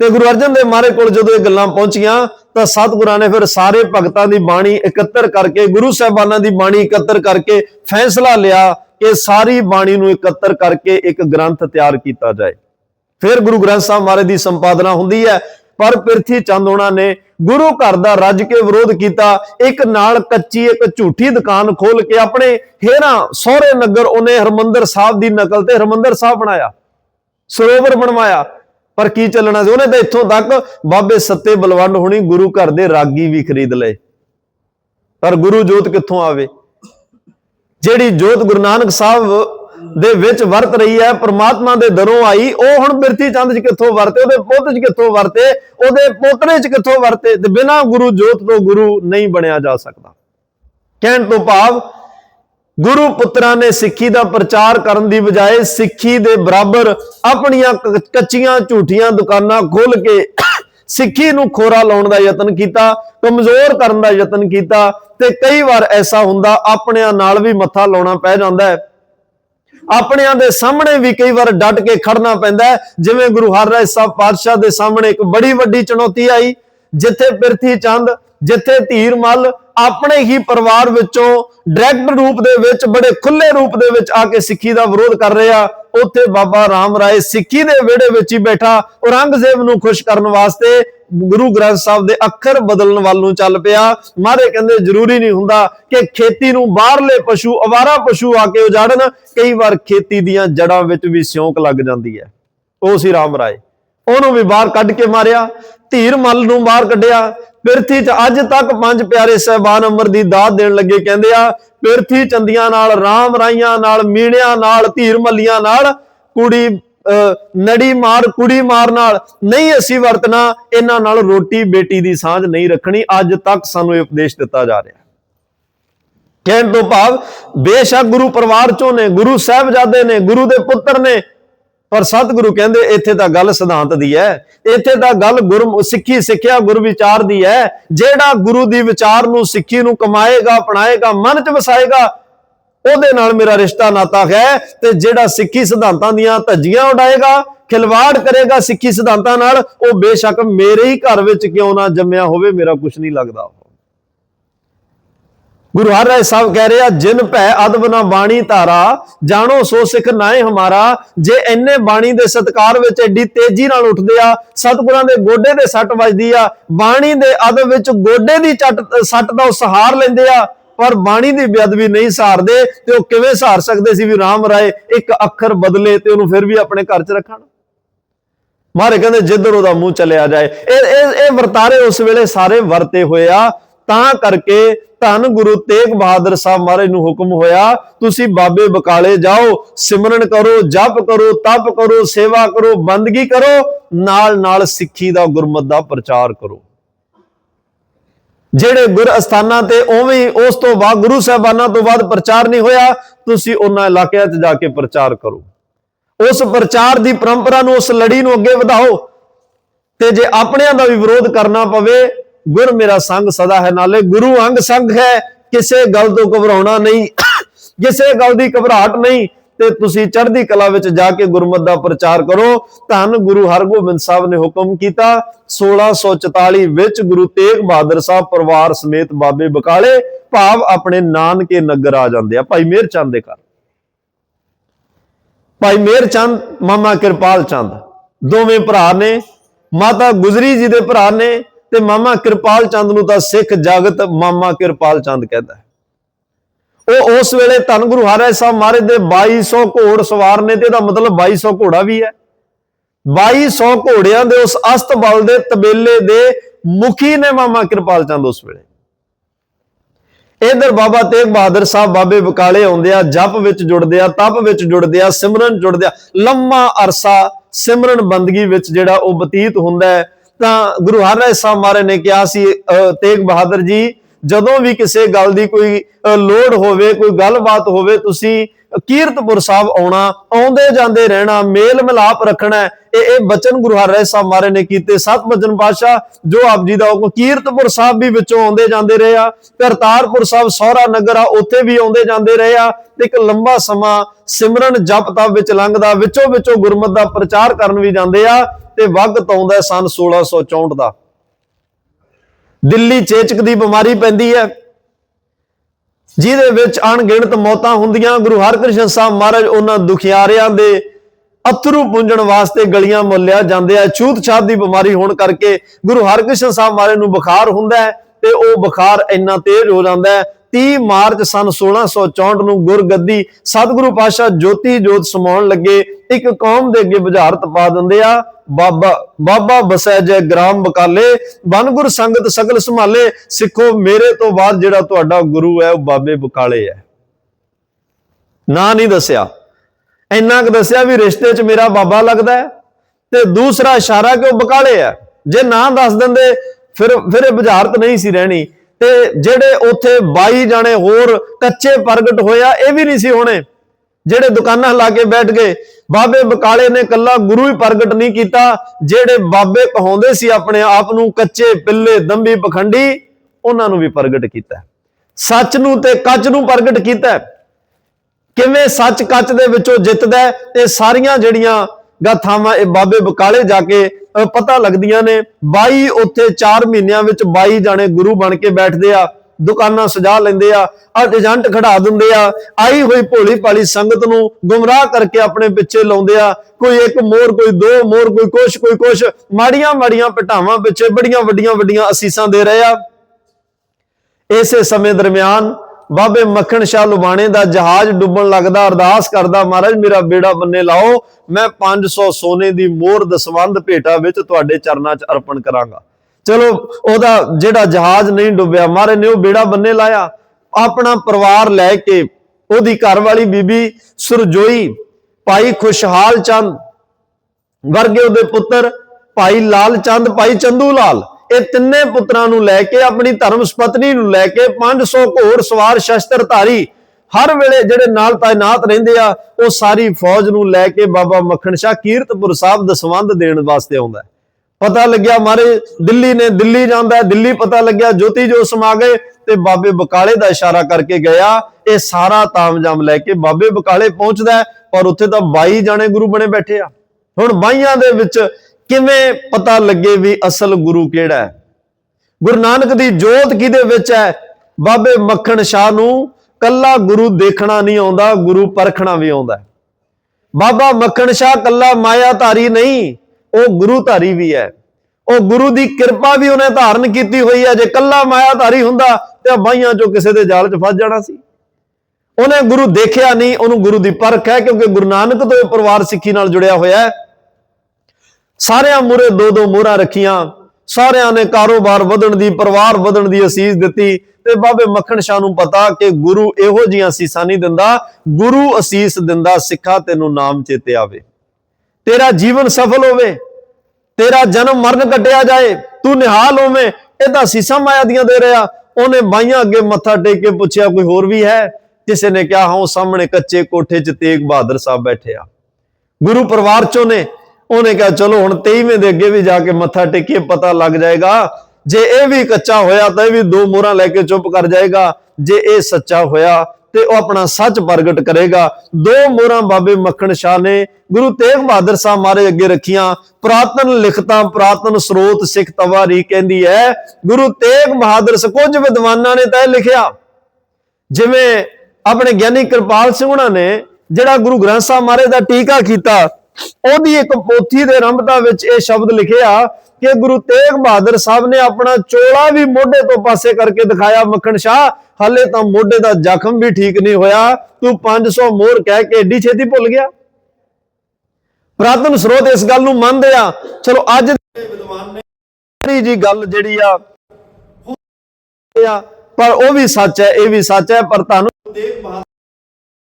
ਤੇ ਗੁਰੂ ਅਰਜਨ ਦੇਵ ਮਹਾਰਾਜ ਕੋਲ ਜਦੋਂ ਇਹ ਗੱਲਾਂ ਪਹੁੰਚੀਆਂ ਤਾਂ ਸਤਿਗੁਰਾਂ ਨੇ ਫਿਰ ਸਾਰੇ ਭਗਤਾਂ ਦੀ ਬਾਣੀ ਇਕੱਤਰ ਕਰਕੇ, ਗੁਰੂ ਸਾਹਿਬਾਨਾਂ ਦੀ ਬਾਣੀ ਇਕੱਤਰ ਕਰਕੇ ਫੈਸਲਾ ਲਿਆ ਕਿ ਸਾਰੀ ਬਾਣੀ ਨੂੰ ਇਕੱਤਰ ਕਰਕੇ ਇੱਕ ਗ੍ਰੰਥ ਤਿਆਰ ਕੀਤਾ ਜਾਏ। ਫਿਰ ਗੁਰੂ ਗ੍ਰੰਥ ਸਾਹਿਬ ਮਹਾਰਾਜ ਦੀ ਸੰਪਾਦਨਾ ਹੁੰਦੀ ਹੈ, ਪਰ ਪਿਰਥੀ ਚੰਦ ਉਹਨਾਂ ਨੇ ਗੁਰੂ ਘਰ ਦਾ ਰੱਜ ਕੇ ਵਿਰੋਧ ਕੀਤਾ, ਇੱਕ ਨਾਲ ਕੱਚੀ ਇੱਕ ਝੂਠੀ ਦੁਕਾਨ ਖੋਲ ਕੇ ਆਪਣੇ ਹੇਰਾ ਸਹੁਰੇ ਨਗਰ ਉਹਨੇ ਹਰਮੰਦਰ ਸਾਹਿਬ ਦੀ ਨਕਲ ਤੇ ਹਰਮੰਦਰ ਸਾਹਿਬ ਬਣਾਇਆ, ਸਰੋਵਰ ਬਣਵਾਇਆ। ਪਰ ਕੀ ਚੱਲਣਾ ਸੀ? ਉਹਨੇ ਤਾਂ ਇੱਥੋਂ ਤੱਕ ਬਾਬੇ ਸੱਤੇ ਬਲਵੰਡ ਹੋਣੀ ਗੁਰੂ ਘਰ ਦੇ ਰਾਗੀ ਵੀ ਖਰੀਦ ਲਏ। ਪਰ ਗੁਰੂ ਜੋਤ ਕਿੱਥੋਂ ਆਵੇ? ਜਿਹੜੀ ਜੋਤ ਗੁਰੂ ਨਾਨਕ ਸਾਹਿਬ ਦੇ ਵਿੱਚ ਵਰਤ ਰਹੀ ਹੈ, ਪ੍ਰਮਾਤਮਾ ਦੇ ਦਰੋਂ ਆਈ, ਉਹ ਹੁਣ ਬਿਰਤੀ ਚੰਦ ਚ ਕਿੱਥੋਂ ਵਰਤੇ, ਉਹਦੇ ਪੁੱਤ ਚ ਕਿੱਥੋਂ ਵਰਤੇ, ਉਹਦੇ ਪੋਤਰੇ ਚ ਕਿੱਥੋਂ ਵਰਤੇ, ਤੇ ਬਿਨਾਂ ਗੁਰੂ ਜੋਤ ਤੋਂ ਗੁਰੂ ਨਹੀਂ ਬਣਿਆ ਜਾ ਸਕਦਾ। ਕਹਿਣ ਤੋਂ ਭਾਵ ਗੁਰੂ ਪੁੱਤਰਾਂ ਨੇ ਸਿੱਖੀ ਦਾ ਪ੍ਰਚਾਰ ਕਰਨ ਦੀ ਬਜਾਏ ਸਿੱਖੀ ਦੇ ਬਰਾਬਰ ਆਪਣੀਆਂ ਕੱਚੀਆਂ ਝੂਠੀਆਂ ਦੁਕਾਨਾਂ ਖੋਲ ਕੇ ਸਿੱਖੀ ਨੂੰ ਖੋਰਾ ਲਾਉਣ ਦਾ ਯਤਨ ਕੀਤਾ, ਕਮਜ਼ੋਰ ਕਰਨ ਦਾ ਯਤਨ ਕੀਤਾ ਤੇ ਕਈ ਵਾਰ ਐਸਾ ਹੁੰਦਾ ਆਪਣਿਆਂ ਨਾਲ ਵੀ ਮੱਥਾ ਲਾਉਣਾ ਪੈ ਜਾਂਦਾ ਹੈ। ਆਪਣਿਆਂ ਦੇ ਸਾਹਮਣੇ ਵੀ ਕਈ ਵਾਰ ਡਟ ਕੇ ਖੜਨਾ ਪੈਂਦਾ ਹੈ। ਜਿਵੇਂ ਗੁਰੂ ਹਰਿਰਾਏ ਸਾਹਿਬ ਪਾਤਸ਼ਾਹ ਦੇ ਸਾਹਮਣੇ ਇੱਕ ਬੜੀ ਵੱਡੀ ਚੁਣੌਤੀ ਆਈ, ਜਿੱਥੇ ਪਿਰਥੀ ਚੰਦ, ਜਿੱਥੇ ਧੀਰ ਮੱਲ ਆਪਣੇ ਹੀ ਪਰਿਵਾਰ ਵਿੱਚੋਂ ਡਾਇਰੈਕਟ ਰੂਪ ਦੇ ਵਿੱਚ, ਬੜੇ ਖੁੱਲੇ ਰੂਪ ਦੇ ਵਿੱਚ ਆ ਕੇ ਸਿੱਖੀ ਦਾ ਵਿਰੋਧ ਕਰ ਰਿਹਾ ਉੱਥੇ ਬਾਬਾ ਰਾਮ ਰਾਏ ਸਿੱਖੀ ਦੇ ਵਿਹੜੇ ਵਿੱਚ ਹੀ ਬੈਠਾ ਔਰੰਗਜ਼ੇਬ ਨੂੰ ਖੁਸ਼ ਕਰਨ ਵਾਸਤੇ ਗੁਰੂ ਗ੍ਰੰਥ ਸਾਹਿਬ ਦੇ ਅੱਖਰ ਬਦਲਣ ਵੱਲ ਨੂੰ ਚੱਲ ਪਿਆ। ਮਾਰੇ ਕਹਿੰਦੇ, ਜ਼ਰੂਰੀ ਨਹੀਂ ਹੁੰਦਾ ਕਿ ਖੇਤੀ ਨੂੰ ਬਾਹਰਲੇ ਪਸ਼ੂ, ਅਵਾਰਾ ਪਸ਼ੂ ਆ ਕੇ ਉਜਾੜਨ। ਕਈ ਵਾਰ ਖੇਤੀ ਦੀਆਂ ਜੜਾਂ ਵਿੱਚ ਵੀ ਸਿਉਂਕ ਲੱਗ ਜਾਂਦੀ ਹੈ। ਉਹ ਸੀ ਰਾਮ ਰਾਏ। ਉਹਨੂੰ ਵੀ ਬਾਹਰ ਕੱਢ ਕੇ ਮਾਰਿਆ। ਧੀਰ ਮੱਲ ਨੂੰ ਬਾਹਰ ਕੱਢਿਆ। ਪਿਰਥੀ ਚ ਅੱਜ ਤੱਕ ਪੰਜ ਪਿਆਰੇ ਸਹਿਬਾਨ ਅੰਮ੍ਰਿਤ ਦੀ ਦਾਤ ਦੇਣ ਲੱਗੇ ਕਹਿੰਦੇ ਆ, ਪਿਰਥੀ ਚੰਦੀਆਂ ਨਾਲ, ਰਾਮ ਰਾਈਆਂ ਨਾਲ, ਮੀਣਿਆਂ ਨਾਲ, ਧੀਰ ਮੱਲੀਆਂ ਨਾਲ, ਕੁੜੀ ਨੜੀ ਮਾਰ, ਕੁੜੀ ਮਾਰ ਨਾਲ, ਨਹੀਂ ਅਸੀਂ ਵਰਤਣਾ, ਇਹਨਾਂ ਨਾਲ ਰੋਟੀ ਬੇਟੀ ਦੀ ਸਾਂਝ ਨਹੀਂ ਰੱਖਣੀ, ਅੱਜ ਤੱਕ ਸਾਨੂੰ ਇਹ ਉਪਦੇਸ਼ ਦਿੱਤਾ ਜਾ ਰਿਹਾ। ਕਹਿਣ ਤੋਂ ਭਾਵ, ਬੇਸ਼ੱਕ ਗੁਰੂ ਪਰਿਵਾਰ ਚੋਂ ਨੇ, ਗੁਰੂ ਸਾਹਿਬਜ਼ਾਦੇ ਨੇ, ਗੁਰੂ ਦੇ ਪੁੱਤਰ ਨੇ ਪਰ ਸਤਿਗੁਰੂ ਕਹਿੰਦੇ ਇੱਥੇ ਤਾਂ ਗੱਲ ਸਿਧਾਂਤ ਦੀ ਹੈ, ਇੱਥੇ ਤਾਂ ਗੱਲ ਗੁਰੂ ਸਿੱਖੀ ਸਿੱਖਿਆ ਗੁਰ ਵਿਚਾਰ ਦੀ ਹੈ। ਜਿਹੜਾ ਗੁਰੂ ਦੀ ਵਿਚਾਰ ਨੂੰ ਸਿੱਖੀ ਨੂੰ ਕਮਾਏਗਾ, ਅਪਣਾਏਗਾ, ਮਨ ਚ ਵਸਾਏਗਾ, ਉਹਦੇ ਨਾਲ ਮੇਰਾ ਰਿਸ਼ਤਾ ਨਾਤਾ ਹੈ ਤੇ ਜਿਹੜਾ ਸਿੱਖੀ ਸਿਧਾਂਤਾਂ ਦੀਆਂ ਧੱਜੀਆਂ ਉਡਾਏਗਾ, ਖਿਲਵਾੜ ਕਰੇਗਾ ਸਿੱਖੀ ਸਿਧਾਂਤਾਂ ਨਾਲ, ਉਹ ਬੇਸ਼ੱਕ ਮੇਰੇ ਹੀ ਘਰ ਵਿੱਚ ਕਿਉਂ ਨਾ ਜੰਮਿਆ ਹੋਵੇ, ਮੇਰਾ ਕੁਝ ਨਹੀਂ ਲੱਗਦਾ। ਗੁਰੂ ਹਰਿਰਾਏ ਸਾਹਿਬ ਕਹਿ ਰਿਹਾ ਜਿਨ ਭੈ ਅਦਬ ਨਾ ਬਾਣੀ ਧਾਰਾ, ਜਾਣੋ ਸੋ ਸਿੱਖ ਨਾਏ ਹਮਾਰਾ, ਜੇ ਇੰਨੇ ਬਾਣੀ ਦੇ ਸਤਕਾਰ ਵਿੱਚ ਐਡੀ ਤੇਜ਼ੀ ਨਾਲ ਉੱਠਦੇ ਆ, ਸਤਿਗੁਰਾਂ ਦੇ ਗੋਡੇ ਦੇ ਸੱਟ ਵੱਜਦੀ ਆ, ਬਾਣੀ ਦੇ ਅਦਬ ਵਿੱਚ ਗੋਡੇ ਦੀ ਸੱਟ ਦਾ ਸਹਾਰ ਲੈਂਦੇ ਆ, ਪਰ ਬਾਣੀ ਦੀ ਬੇਅਦਬੀ ਨਹੀਂ ਸਹਾਰਦੇ ਤੇ ਉਹ ਕਿਵੇਂ ਸਹਾਰ ਸਕਦੇ ਸੀ ਵੀ ਰਾਮ ਰਾਏ ਇੱਕ ਅੱਖਰ ਬਦਲੇ ਤੇ ਉਹਨੂੰ ਫਿਰ ਵੀ ਆਪਣੇ ਘਰ 'ਚ ਰੱਖਣ? ਮਾਰੇ ਕਹਿੰਦੇ, ਜਿੱਧਰ ਉਹਦਾ ਮੂੰਹ ਚਲਿਆ ਜਾਏ। ਇਹ ਇਹ ਵਰਤਾਰੇ ਉਸ ਵੇਲੇ ਸਾਰੇ ਵਰਤੇ ਹੋਏ ਆ, ਤਾਂ ਕਰਕੇ ਧੰਨ ਗੁਰੂ ਤੇਗ ਬਹਾਦਰ ਸਾਹਿਬ ਮਹਾਰਾਜ ਨੂੰ ਹੁਕਮ ਹੋਇਆ, ਤੁਸੀਂ ਬਾਬੇ ਬਕਾਲੇ ਜਾਓ, ਸਿਮਰਨ ਕਰੋ, ਜਪ ਕਰੋ, ਤਪ ਕਰੋ, ਸੇਵਾ ਕਰੋ, ਬੰਦਗੀ ਕਰੋ ਨਾਲ ਨਾਲ ਸਿੱਖੀ ਦਾ ਗੁਰਮਤ ਦਾ ਪ੍ਰਚਾਰ ਕਰੋ। ਜਿਹੜੇ ਗੁਰ ਅਸਥਾਨਾਂ ਤੇ ਉਵੇਂ ਉਸ ਤੋਂ ਬਾਅਦ ਗੁਰੂ ਸਾਹਿਬਾਨਾਂ ਤੋਂ ਬਾਅਦ ਪ੍ਰਚਾਰ ਨਹੀਂ ਹੋਇਆ, ਤੁਸੀਂ ਉਹਨਾਂ ਇਲਾਕਿਆਂ 'ਚ ਜਾ ਕੇ ਪ੍ਰਚਾਰ ਕਰੋ। ਉਸ ਪ੍ਰਚਾਰ ਦੀ ਪਰੰਪਰਾ ਨੂੰ, ਉਸ ਲੜੀ ਨੂੰ ਅੱਗੇ ਵਧਾਓ ਤੇ ਜੇ ਆਪਣਿਆਂ ਦਾ ਵੀ ਵਿਰੋਧ ਕਰਨਾ ਪਵੇ ਗੁਰ ਮੇਰਾ ਸੰਗ ਸਦਾ ਹੈ ਨਾਲੇ, ਗੁਰੂ ਅੰਗ ਸੰਗ ਹੈ। ਕਿਸੇ ਗੱਲ ਤੋਂ ਘਬਰਾਉਣਾ ਨਹੀਂ। ਕਿਸੇ ਗੱਲ ਦੀ ਘਬਰਾਹਟ ਨਹੀਂ। ਤੇ ਤੁਸੀਂ ਚੜ੍ਹਦੀ ਕਲਾ ਵਿੱਚ ਜਾ ਕੇ ਗੁਰਮਤ ਦਾ ਪ੍ਰਚਾਰ ਕਰੋ। ਧੰਨ ਗੁਰੂ ਹਰਗੋਬਿੰਦ ਸਾਹਿਬ ਨੇ ਹੁਕਮ ਕੀਤਾ 1644 ਵਿੱਚ ਗੁਰੂ ਤੇਗ ਬਹਾਦਰ ਸਾਹਿਬ ਪਰਿਵਾਰ ਸਮੇਤ ਬਾਬੇ ਬਕਾਲੇ ਭਾਵ ਆਪਣੇ ਨਾਨਕੇ ਨਗਰ ਆ ਜਾਂਦੇ ਆ। ਭਾਈ ਮੇਰ ਚੰਦ ਦੇ ਘਰ। ਭਾਈ ਮੇਰ ਚੰਦ, ਮਾਮਾ ਕਿਰਪਾਲ ਚੰਦ। ਦੋਵੇਂ ਭਰਾ ਨੇ। ਮਾਤਾ ਗੁਜਰੀ ਜੀ ਦੇ ਭਰਾ ਨੇ। ਤੇ ਮਾਮਾ ਕਿਰਪਾਲ ਚੰਦ ਨੂੰ ਤਾਂ ਸਿੱਖ ਜਗਤ ਮਾਮਾ ਕਿਰਪਾਲ ਚੰਦ ਕਹਿੰਦਾ ਉਹ ਉਸ ਵੇਲੇ ਧੰਨ ਗੁਰੂ ਹਰਿ ਸਾਹਿਬ ਮਹਾਰਾਜ ਦੇ 2200 ਘੋੜ ਸਵਾਰ ਨੇ ਤੇ ਇਹਦਾ ਮਤਲਬ 2200 ਘੋੜਾ ਵੀ ਹੈ। 2200 ਘੋੜਿਆਂ ਦੇ ਉਸ ਅਸਤਬਲ ਦੇ ਤਬੇਲੇ ਦੇ ਮੁਖੀ ਨੇ ਮਾਮਾ ਕਿਰਪਾਲ ਚੰਦ ਉਸ ਵੇਲੇ। ਇਧਰ ਬਾਬਾ ਤੇਗ ਬਹਾਦਰ ਸਾਹਿਬ ਬਾਬੇ ਬਕਾਲੇ ਆਉਂਦੇ ਆ, ਜਪ ਵਿੱਚ ਜੁੜਦੇ ਆ, ਤਪ ਵਿੱਚ ਜੁੜਦੇ ਆ, ਸਿਮਰਨ ਜੁੜਦੇ ਆ। ਲੰਮਾ ਅਰਸਾ ਸਿਮਰਨ ਬੰਦਗੀ ਵਿੱਚ ਜਿਹੜਾ ਉਹ ਬਤੀਤ ਹੁੰਦਾ ਹੈ। ਤਾਂ ਗੁਰੂ ਹਰਿਰਾਏ ਸਾਹਿਬ ਮਹਾਰਾਜ ਨੇ ਕਿਹਾ ਸੀ ਅਹ, ਤੇਗ ਬਹਾਦਰ ਜੀ ਜਦੋਂ ਵੀ ਕਿਸੇ ਗੱਲ ਦੀ ਕੋਈ ਲੋੜ ਹੋਵੇ ਕੋਈ ਗੱਲਬਾਤ ਹੋਵੇ ਤੁਸੀਂ ਕੀਰਤਪੁਰ ਸਾਹਿਬ ਆਉਣਾ ਆਉਂਦੇ ਜਾਂਦੇ ਰਹਿਣਾ ਮੇਲ ਮਿਲਾਪ ਰੱਖਣਾ ਇਹ ਇਹ ਬਚਨ ਗੁਰੂ ਹਰਿਰਾਏ ਸਾਹਿਬ ਮਹਾਰਾਜ ਨੇ ਕੀਤੇ। ਸਤ ਬਚਨ ਪਾਸ਼ਾ ਜੋ ਆਪ ਜੀ ਦਾ ਹੁਕਮ, ਕੀਰਤਪੁਰ ਸਾਹਿਬ ਵੀ ਵਿੱਚੋਂ ਆਉਂਦੇ ਜਾਂਦੇ ਰਹੇ ਆ, ਕਰਤਾਰਪੁਰ ਸਾਹਿਬ ਸੌਰਾ ਨਗਰ ਆ, ਉੱਥੇ ਵੀ ਆਉਂਦੇ ਜਾਂਦੇ ਰਹੇ ਆ। ਤੇ ਇੱਕ ਲੰਬਾ ਸਮਾਂ ਸਿਮਰਨ ਜਪ ਤਪ ਵਿੱਚ ਲੰਘਦਾ, ਵਿੱਚੋਂ ਵਿੱਚੋਂ ਗੁਰਮਤ ਦਾ ਪ੍ਰਚਾਰ ਕਰਨ ਵੀ ਜਾਂਦੇ ਆ ਤੇ ਵਕਤ ਆਉਂਦਾ ਹੈ ਸਨ 1664 ਦਾ। ਦਿੱਲੀ ਚੇਚਕ ਦੀ ਬਿਮਾਰੀ ਪੈਂਦੀ ਹੈ। ਜਿਹਦੇ ਵਿੱਚ ਅਣਗਿਣਤ ਮੌਤਾਂ ਹੁੰਦੀਆਂ, ਗੁਰੂ ਹਰਕ੍ਰਿਸ਼ਨ ਸਾਹਿਬ ਮਹਾਰਾਜ ਉਹਨਾਂ ਦੁਖਿਆਰਿਆਂ ਦੇ ਅਥਰੂ ਪੁੰਜਣ ਵਾਸਤੇ ਗਲੀਆਂ ਮੁੱਲਿਆ ਜਾਂਦੇ ਆ। ਛੂਤ ਛਾਤ ਦੀ ਬਿਮਾਰੀ ਹੋਣ ਕਰਕੇ ਗੁਰੂ ਹਰਕ੍ਰਿਸ਼ਨ ਸਾਹਿਬ ਮਹਾਰਾਜ ਨੂੰ ਬੁਖਾਰ ਹੁੰਦਾ ਹੈ ਤੇ ਉਹ ਬੁਖਾਰ ਇੰਨਾ ਤੇਜ਼ ਹੋ ਜਾਂਦਾ ਹੈ। 30 ਮਾਰਚ ਸਨ 1664 ਨੂੰ ਗੁਰਗੱਦੀ ਸਤਿਗੁਰੂ ਪਾਤਸ਼ਾਹ ਜੋਤੀ ਜੋਤ ਸਮਾਉਣ ਲੱਗੇ। ਇੱਕ ਕੌਮ ਦੇ ਅੱਗੇ ਬੁਝਾਰਤ ਪਾ ਦਿੰਦੇ ਆ। ਬਾਬਾ ਬਾਬਾ ਬਸੈ ਜੈ ਗ੍ਰਾਮ ਬਕਾਲੇ ਬਨਗੁਰ ਸੰਗਤ ਸਗਲ ਸੰਭਾਲੇ, ਸਿੱਖੋ ਮੇਰੇ ਤੋਂ ਬਾਅਦ ਜਿਹੜਾ ਤੁਹਾਡਾ ਗੁਰੂ ਹੈ, ਉਹ ਬਾਬੇ ਬਕਾਲੇ ਹੈ। ਨਾਂ ਨਹੀਂ ਦੱਸਿਆ। ਇੰਨਾ ਕੁ ਦੱਸਿਆ ਵੀ ਰਿਸ਼ਤੇ 'ਚ ਮੇਰਾ ਬਾਬਾ ਲੱਗਦਾ ਹੈ ਤੇ ਦੂਸਰਾ ਇਸ਼ਾਰਾ ਕਿ ਉਹ ਬਕਾਲੇ ਆ ਜੇ ਨਾ ਦੱਸ ਦਿੰਦੇ, ਫਿਰ ਫਿਰ ਇਹ ਬੁਝਾਰਤ ਨਹੀਂ ਸੀ ਰਹਿਣੀ। ਤੇ ਜਿਹੜੇ ਉੱਥੇ 22 ਜਾਣੇ ਹੋਰ ਕੱਚੇ ਪ੍ਰਗਟ ਹੋਇਆ ਇਹ ਵੀ ਨਹੀਂ ਸੀ ਹੋਣੇ। ਜਿਹੜੇ ਦੁਕਾਨਾਂ ਲਾ ਕੇ ਬੈਠ ਗਏ, ਬਾਬੇ ਬਕਾਲੇ ਨੇ ਕੱਲਾ ਗੁਰੂ ਹੀ ਪ੍ਰਗਟ ਨਹੀਂ ਕੀਤਾ। ਜਿਹੜੇ ਬਾਬੇ ਕਹਾਉਂਦੇ ਸੀ ਆਪਣੇ ਆਪ ਨੂੰ ਕੱਚੇ ਪਿੱਲੇ ਦੰਬੀ ਪਖੰਡੀ, ਉਹਨਾਂ ਨੂੰ ਵੀ ਪ੍ਰਗਟ ਕੀਤਾ। ਸੱਚ ਨੂੰ ਤੇ ਕੱਚ ਨੂੰ ਪ੍ਰਗਟ ਕੀਤਾ। ਕਿਵੇਂ ਸੱਚ ਕੱਚ ਦੇ ਵਿੱਚੋਂ ਜਿੱਤਦਾ ਇਹ ਸਾਰੀਆਂ ਜਿਹੜੀਆਂ ਗਾਥਾਵਾਂ ਇਹ ਬਾਬੇ ਬਕਾਲੇ ਜਾ ਕੇ ਪਤਾ ਲੱਗਦੀਆਂ ਨੇ। 22 ਉੱਥੇ 4 ਮਹੀਨਿਆਂ ਵਿੱਚ 22 ਜਾਣੇ ਗੁਰੂ ਬਣ ਕੇ ਬੈਠਦੇ ਆ, ਦੁਕਾਨਾਂ ਸਜਾ ਲੈਂਦੇ ਆ ਆ ਏਜੰਟ ਖੜਾ ਦਿੰਦੇ ਆ, ਆਈ ਹੋਈ ਭੋਲੀ ਭਾਲੀ ਸੰਗਤ ਨੂੰ ਗੁੰਮਰਾਹ ਕਰਕੇ ਆਪਣੇ ਪਿੱਛੇ ਲਾਉਂਦੇ ਆ। ਕੋਈ ਇੱਕ ਮੋਰ, ਕੋਈ ਦੋ ਮੋਰ, ਕੋਈ ਕੁਛ ਕੋਈ ਕੁਛ। ਮਾੜੀਆਂ ਮਾੜੀਆਂ ਪਟਾਵਾਂ ਪਿੱਛੇ ਬੜੀਆਂ ਵੱਡੀਆਂ ਵੱਡੀਆਂ ਅਸੀਸਾਂ ਦੇ ਰਹੇ ਆ। ਇਸੇ ਸਮੇਂ ਦਰਮਿਆਨ ਬਾਬੇ ਮੱਖਣ ਸ਼ਾਹ ਲੁਬਾਣੇ ਦਾ ਜਹਾਜ਼ ਡੁੱਬਣ ਲੱਗਦਾ, ਅਰਦਾਸ ਕਰਦਾ, ਮਹਾਰਾਜ ਮੇਰਾ ਬੇੜਾ ਬੰਨੇ ਲਾਓ, ਮੈਂ 500 ਸੋਨੇ ਦੀ ਮੋਹਰ ਦਸਵੰਦ ਭੇਟਾ ਵਿੱਚ ਤੁਹਾਡੇ ਚਰਨਾਂ 'ਚ ਅਰਪਣ ਕਰਾਂਗਾ। ਚਲੋ, ਉਹਦਾ ਜਿਹੜਾ ਜਹਾਜ਼ ਨਹੀਂ ਡੁੱਬਿਆ, ਮਹਾਰਾਜ ਨੇ ਉਹ ਬੇੜਾ ਬੰਨੇ ਲਾਇਆ। ਆਪਣਾ ਪਰਿਵਾਰ ਲੈ ਕੇ ਉਹਦੀ ਘਰ ਵਾਲੀ ਬੀਬੀ ਸੁਰਜੋਈ, ਭਾਈ ਖੁਸ਼ਹਾਲ ਚੰਦ ਵਰਗੇ ਉਹਦੇ ਪੁੱਤਰ, ਭਾਈ ਲਾਲ ਚੰਦ, ਭਾਈ ਚੰਦੂ ਲਾਲ। ਇਹ ਤਿੰਨੇ ਪੁੱਤਰਾਂ ਨੂੰ ਲੈ ਕੇ, ਆਪਣੀ ਧਰਮ ਸੁਪਤਨੀ ਨੂੰ ਲੈ ਕੇ 500 ਘੋੜ ਸਵਾਰ ਸ਼ਸਤਰਧਾਰੀ ਹਰ ਵੇਲੇ ਜਿਹੜੇ ਨਾਲ ਤਾਇਨਾਤ ਰਹਿੰਦੇ ਆ, ਉਹ ਸਾਰੀ ਫੌਜ ਨੂੰ ਲੈ ਕੇ ਬਾਬਾ ਮੱਖਣ ਸ਼ਾਹ ਕੀਰਤਪੁਰ ਸਾਹਿਬ ਦਸਵੰਦ ਦੇਣ ਵਾਸਤੇ ਆਉਂਦਾ ਪਤਾ ਲੱਗਿਆ ਮਾਰੇ, ਦਿੱਲੀ ਨੇ ਦਿੱਲੀ ਜਾਂਦਾ ਦਿੱਲੀ ਪਤਾ ਲੱਗਿਆ ਜੋਤੀ ਜੋ ਸਮਾ ਗਏ ਤੇ ਬਾਬੇ ਬਕਾਲੇ ਦਾ ਇਸ਼ਾਰਾ ਕਰਕੇ ਗਿਆ ਇਹ ਸਾਰਾ ਤਾਮਜਾਮ ਲੈ ਕੇ ਬਾਬੇ ਬਕਾਲੇ ਪਹੁੰਚਦਾ ਪਰ ਉੱਥੇ ਤਾਂ 22 ਜਾਣੇ ਗੁਰੂ ਬਣੇ ਬੈਠੇ ਆ। ਹੁਣ ਬਾਈਆਂ ਦੇ ਵਿੱਚ ਕਿਵੇਂ ਪਤਾ ਲੱਗੇ ਵੀ ਅਸਲ ਗੁਰੂ ਕਿਹੜਾ ਹੈ? ਗੁਰੂ ਨਾਨਕ ਦੀ ਜੋਤ ਕਿਹਦੇ ਵਿੱਚ ਹੈ? ਬਾਬੇ ਮੱਖਣ ਸ਼ਾਹ ਨੂੰ ਕੱਲਾ ਗੁਰੂ ਦੇਖਣਾ ਨਹੀਂ ਆਉਂਦਾ, ਗੁਰੂ ਪਰਖਣਾ ਵੀ ਆਉਂਦਾ ਬਾਬਾ ਮੱਖਣ ਸ਼ਾਹ ਕੱਲਾ ਮਾਇਆ ਧਾਰੀ ਨਹੀਂ, ਉਹ ਗੁਰੂ ਧਾਰੀ ਵੀ ਹੈ। ਉਹ ਗੁਰੂ ਦੀ ਕਿਰਪਾ ਵੀ ਉਹਨੇ ਧਾਰਨ ਕੀਤੀ ਹੋਈ ਹੈ। ਜੇ ਕੱਲਾ ਮਾਇਆ ਧਾਰੀ ਹੁੰਦਾ, ਤੇ ਬਾਈਆਂ ਚੋਂ ਕਿਸੇ ਦੇ ਜਾਲ 'ਚ ਫਸ ਜਾਣਾ ਸੀ। ਉਹਨੇ ਗੁਰੂ ਦੇਖਿਆ ਨਹੀਂ, ਉਹਨੂੰ ਗੁਰੂ ਦੀ ਪਰਖ ਹੈ, ਕਿਉਂਕਿ ਗੁਰੂ ਨਾਨਕ ਤੋਂ ਇਹ ਪਰਿਵਾਰ ਸਿੱਖੀ ਨਾਲ ਜੁੜਿਆ ਹੋਇਆ ਹੈ। ਸਾਰਿਆਂ ਮੂਰੇ ਦੋ ਦੋ ਮੋਹਰਾਂ ਰੱਖੀਆਂ। ਸਾਰਿਆਂ ਨੇ ਕਾਰੋਬਾਰ ਵਧਣ ਦੀ, ਪਰਿਵਾਰ ਵਧਣ ਦੀ ਅਸੀਸ ਦਿੱਤੀ। ਤੇ ਬਾਬੇ ਮੱਖਣ ਸ਼ਾਹ ਨੂੰ ਪਤਾ ਕਿ ਗੁਰੂ ਇਹੋ ਜੀਆਂ ਅਸੀਸਾਂ ਨਹੀਂ ਦਿੰਦਾ। ਗੁਰੂ ਅਸੀਸ ਦਿੰਦਾ ਸਿੱਖਾ ਤੈਨੂੰ ਨਾਮ ਚੇਤੇ ਆਵੇ। ਤੇਰਾ ਜੀਵਨ ਸਫਲ ਹੋਵੇ। ਤੇਰਾ ਜਨਮ ਮਰਨ ਕੱਟਿਆ ਜਾਏ। ਤੂੰ ਨਿਹਾਲ ਹੋਵੇਂ। ਇਹਦਾ ਅਸੀਸਾਂ ਮਾਇਆ ਦੀਆਂ ਦੇ ਰਿਹਾ। ਉਹਨੇ ਬਾਈਆਂ ਅੱਗੇ ਮੱਥਾ ਟੇਕ ਕੇ ਪੁੱਛਿਆ, ਕੋਈ ਹੋਰ ਵੀ ਹੈ? ਕਿਸੇ ਨੇ ਕਿਹਾ, ਹਾਂ, ਉਹ ਸਾਹਮਣੇ ਕੱਚੇ ਕੋਠੇ 'ਚ ਤੇਗ ਬਹਾਦਰ ਸਾਹਿਬ ਬੈਠੇ ਆ। ਗੁਰੂ ਪਰਿਵਾਰ ਚੋਂ ਨੇ ਉਹਨੇ ਕਿਹਾ, ਚਲੋ, ਹੁਣ 23ਵੇਂ ਦੇ ਅੱਗੇ ਵੀ ਜਾ ਕੇ ਮੱਥਾ ਟੇਕੀਏ, ਪਤਾ ਲੱਗ ਜਾਏਗਾ। ਜੇ ਇਹ ਵੀ ਕੱਚਾ ਹੋਇਆ, ਤਾਂ ਇਹ ਵੀ ਦੋ ਮੋਹਰਾਂ ਲੈ ਕੇ ਚੁੱਪ ਕਰ ਜਾਏਗਾ। ਜੇ ਇਹ ਸੱਚਾ ਹੋਇਆ, ਤੇ ਉਹ ਆਪਣਾ ਸੱਚ ਪ੍ਰਗਟ ਕਰੇਗਾ। ਦੋ ਮੋਹਰਾਂ ਬਾਬੇ ਮੱਖਣ ਸ਼ਾਹ ਨੇ ਗੁਰੂ ਤੇਗ ਬਹਾਦਰ ਸਾਹਿਬ ਮਾਰੇ ਅੱਗੇ ਰੱਖੀਆਂ। ਪ੍ਰਾਤਨ ਲਿਖਤਾਂ, ਪ੍ਰਾਤਨ ਸਰੋਤ ਸਿੱਖ ਤਵਾਰੀ ਕਹਿੰਦੀ ਹੈ, ਗੁਰੂ ਤੇਗ ਬਹਾਦਰ ਸ ਕੁਝ ਵਿਦਵਾਨਾਂ ਨੇ ਤਾਂ ਇਹ ਲਿਖਿਆ। ਜਿਵੇਂ ਆਪਣੇ ਗਿਆਨੀ ਕਿਰਪਾਲ ਸਿੰਘ ਉਹਨਾਂ ਨੇ, ਜਿਹੜਾ ਗੁਰੂ ਗ੍ਰੰਥ ਸਾਹਿਬ ਮਹਾਰਾਜ ਦਾ ਟੀਕਾ ਕੀਤਾ ਉਹਦੀ ਇੱਕ ਪੋਥੀ ਦੇ ਰੰਭਤਾ ਵਿੱਚ ਇਹ ਸ਼ਬਦ ਲਿਖਿਆ ਕਿ ਗੁਰੂ ਤੇਗ ਬਹਾਦਰ ਸਾਹਿਬ ਨੇ ਆਪਣਾ ਚੋਲਾ ਵੀ ਮੋਢੇ ਤੋਂ ਪਾਸੇ ਕਰਕੇ ਦਿਖਾਇਆ, ਮੱਖਣ ਸ਼ਾਹ, ਹੱਲੇ ਤਾਂ ਮੋਢੇ ਦਾ ਜ਼ਖਮ ਵੀ ਠੀਕ ਨਹੀਂ ਹੋਇਆ। ਤੂੰ 500 ਮੋਹਰ ਕਹਿ ਕੇ ਏਡੀ ਛੇਤੀ ਭੁੱਲ ਗਿਆ? ਪ੍ਰਾਤਨ ਸਰੋਤ ਇਸ ਗੱਲ ਨੂੰ ਮੰਨਦੇ ਆ। ਚਲੋ ਅੱਜ ਦੇ ਵਿਦਵਾਨ ਨੇ ਜੀ ਗੱਲ ਜਿਹੜੀ ਆ ਆ, ਪਰ ਉਹ ਵੀ ਸੱਚ ਹੈ, ਇਹ ਵੀ ਸੱਚ ਹੈ, ਪਰ ਤੁਹਾਨੂੰ ਤੇਗ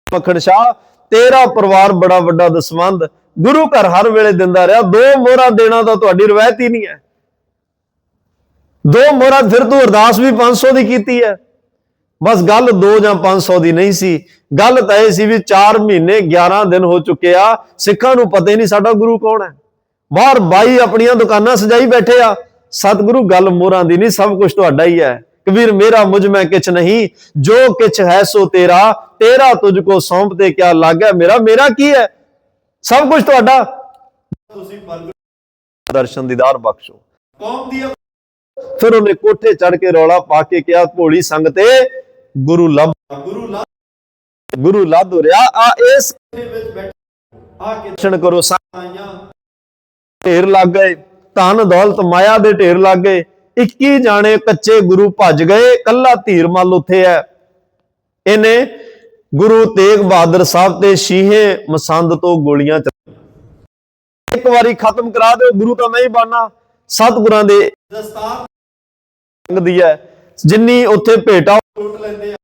ਮੱਖਣ ਸ਼ਾਹ, ਤੇਰਾ ਪਰਿਵਾਰ ਬੜਾ ਵੱਡਾ ਦਸਵੰਦ ਗੁਰੂ ਘਰ ਹਰ ਵੇਲੇ ਦਿੰਦਾ ਰਿਹਾ। ਦੋ ਮੋਹਰਾਂ ਦੇਣਾ ਤਾਂ ਤੁਹਾਡੀ ਰਵਾਇਤ ਹੀ ਨਹੀਂ ਹੈ। ਦੋ ਮੋਹਰਾਂ ਫਿਰ ਤੂੰ ਅਰਦਾਸ ਵੀ 500 ਦੀ ਕੀਤੀ ਹੈ। ਬਸ ਗੱਲ 2 ਜਾਂ 500 ਦੀ ਨਹੀਂ ਸੀ। ਗੱਲ ਤਾਂ ਇਹ ਸੀ ਵੀ 4 ਮਹੀਨੇ 11 ਦਿਨ ਹੋ ਚੁੱਕੇ ਆ। ਸਿੱਖਾਂ ਨੂੰ ਪਤਾ ਹੀ ਨਹੀਂ ਸਾਡਾ ਗੁਰੂ ਕੌਣ ਹੈ। ਬਾਹਰ ਬਾਈ ਆਪਣੀਆਂ ਦੁਕਾਨਾਂ ਸਜਾਈ ਬੈਠੇ ਆ। ਸਤਿਗੁਰੂ ਗੱਲ ਮੋਹਰਾਂ ਦੀ ਨਹੀਂ, ਸਭ ਕੁਝ ਤੁਹਾਡਾ ਹੀ ਹੈ। ਕਬੀਰ, ਮੇਰਾ ਮੁਝ ਮੈਂ ਕਿਛ ਨਹੀਂ। ਜੋ ਕਿਛ ਹੈ ਸੋ ਤੇਰਾ। ਤੇਰਾ ਤੁਝ ਕੋ ਸੌਂਪ ਤੇ ਕਿਆ ਲੱਗਿਆ ਮੇਰਾ? ਮੇਰਾ ਕੀ ਹੈ? ਸਭ ਕੁਝ ਤੁਹਾਡਾ। ਤੁਸੀਂ ਦਰਸ਼ਨ ਦੀਦਾਰ ਬਖਸ਼ੋ। ਕੌਮ ਦੀ ਫਿਰ ਉਹਨੇ ਕੋਠੇ ਚੜ ਕੇ ਰੌਲਾ ਪਾ ਕੇ ਕਿਹਾ ਭੋਲੀ ਸੰਗ ਤੇ ਗੁਰੂ ਲੱਭ ਗੁਰੂ ਲੱਭ ਗੁਰੂ ਲੱਭ ਰਿਹਾ। ਆ ਇਸ ਵਿੱਚ ਬੈਠ ਆ ਕੇ ਦਰਸ਼ਨ ਕਰੋ ਸਾਈਆਂ ਢੇਰ ਲੱਗ ਗਏ। ਧਨ ਦੌਲਤ ਮਾਇਆ ਦੇ ਢੇਰ ਲੱਗ ਗਏ। 21 ਜਾਣੇ ਕੱਚੇ ਗੁਰੂ ਭੱਜ ਗਏ। ਕੱਲਾ ਧੀਰ ਮੱਲ ਉੱਥੇ ਹੈ। ਇਹਨੇ ਗੁਰੂ ਤੇਗ ਬਹਾਦਰ ਸਾਹਿਬ ਤੇ ਸ਼ੀਹੇ ਮਸੰਦ ਤੋਂ ਗੋਲੀਆਂ ਇੱਕ ਵਾਰੀ ਖਤਮ ਕਰਾ ਦਿਓ ਗੁਰੂ ਤਾਂ ਮੈਂ ਹੀ ਬਾਨਾ ਸਤਿਗੁਰਾਂ ਦੇ ਦਸਤਾਰ ਦੀ ਹੈ ਜਿੰਨੀ ਉੱਥੇ ਭੇਟਾ ਲੁੱਟ ਲੈਂਦੇ ਆ।